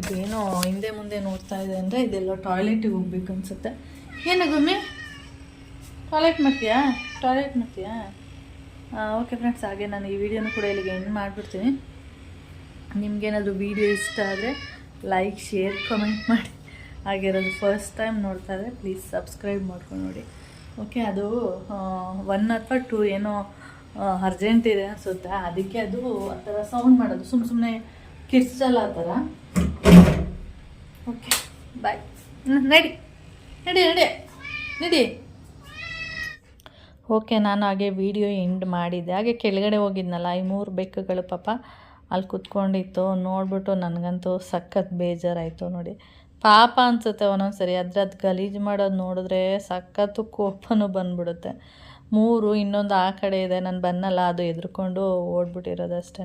ಇದೇನೋ ಹಿಂದೆ ಮುಂದೆ ನೋಡ್ತಾ ಇದೆ ಅಂದರೆ ಇದೆಲ್ಲ ಟಾಯ್ಲೆಟಿಗೆ ಹೋಗ್ಬೇಕು ಅನ್ಸುತ್ತೆ. ಗುಮ್ಮಿ ಟಾಯ್ಲೆಟ್ ಮಾಡ್ತೀಯಾ? ಟಾಯ್ಲೆಟ್ ಮಾಡ್ತೀಯಾ? ಓಕೆ ಫ್ರೆಂಡ್ಸ್ ಹಾಗೆ ನಾನು ಈ ವಿಡಿಯೋನು ಕೂಡ ಇಲ್ಲಿಗೆ ಎಂಡ್ ಮಾಡಿಬಿಡ್ತೀನಿ. ನಿಮ್ಗೇನಾದರೂ ವಿಡಿಯೋ ಇಷ್ಟ ಆದರೆ ಲೈಕ್ ಶೇರ್ ಕಮೆಂಟ್ ಮಾಡಿ. ಹಾಗಿರೋದು ಫಸ್ಟ್ ಟೈಮ್ ನೋಡ್ತಾ ಇದ್ದರೆ ಪ್ಲೀಸ್ ಸಬ್ಸ್ಕ್ರೈಬ್ ಮಾಡ್ಕೊಂಡು ನೋಡಿ. ಓಕೆ ಅದು ಒನ್ ಅಥವಾ ಟೂ ಏನೋ ಅರ್ಜೆಂಟ್ ಇದೆ ಅನಿಸುತ್ತೆ. ಅದಕ್ಕೆ ಅದು ಆ ಥರ ಸೌಂಡ್ ಮಾಡೋದು. ಸುಮ್ಮ ಸುಮ್ಮನೆ ಕಿರ್ಚಲ್ಲ ಆ ಥರ. Okay, bye. ನಡಿ. ನಡಿ ನಡಿ. ನಡಿ. ಓಕೆ, ನಾನು ಹಾಗೆ ವಿಡಿಯೋ ಎಂಡ್ ಮಾಡಿದ್ದೆ. ಹಾಗೆ ಕೆಳಗಡೆ ಹೋಗಿದ್ನಲ್ಲ, ಈ ಮೂರು ಬೆಕ್ಕುಗಳು ಪಾಪ ಅಲ್ಲಿ ಕುತ್ಕೊಂಡಿತ್ತು. ನೋಡ್ಬಿಟ್ಟು ನನಗಂತೂ ಸಖತ್ ಬೇಜಾರಾಯಿತು ನೋಡಿ. ಪಾಪ ಅನಿಸುತ್ತೆ ಒಂದೊಂದು ಸರಿ ಆದರೆ ಅದು ಗಲೀಜು ಮಾಡೋದು ನೋಡಿದ್ರೆ ಸಖತ್ತು ಕೋಪನೂ ಬಂದ್ಬಿಡುತ್ತೆ. ಮೂರು, ಇನ್ನೊಂದು ಆ ಕಡೆ ಇದೆ. ನಾನು ಬನ್ನಲ್ಲ ಅದು ಎದ್ರುಕೊಂಡು ಓಡ್ಬಿಟ್ಟಿರೋದು ಅಷ್ಟೇ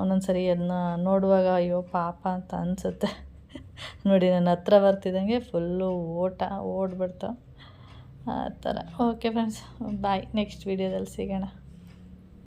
ಒಂದೊಂದು ಸರಿ ಅದನ್ನ ನೋಡುವಾಗ, ಅಯ್ಯೋ, ಪಾಪ ಅಂತ ಅನಿಸುತ್ತೆ. ನೋಡಿ, ನನ್ನ ಹತ್ರ ಬರ್ತಿದ್ದಂಗೆ ಫುಲ್ಲು ಓಟ ಓಡ್ಬಿಡ್ತಾವೆ ಆ ಥರ. ಓಕೆ ಫ್ರೆಂಡ್ಸ್ ಬಾಯ್ ನೆಕ್ಸ್ಟ್ ವೀಡಿಯೋದಲ್ಲಿ ಸಿಗೋಣ.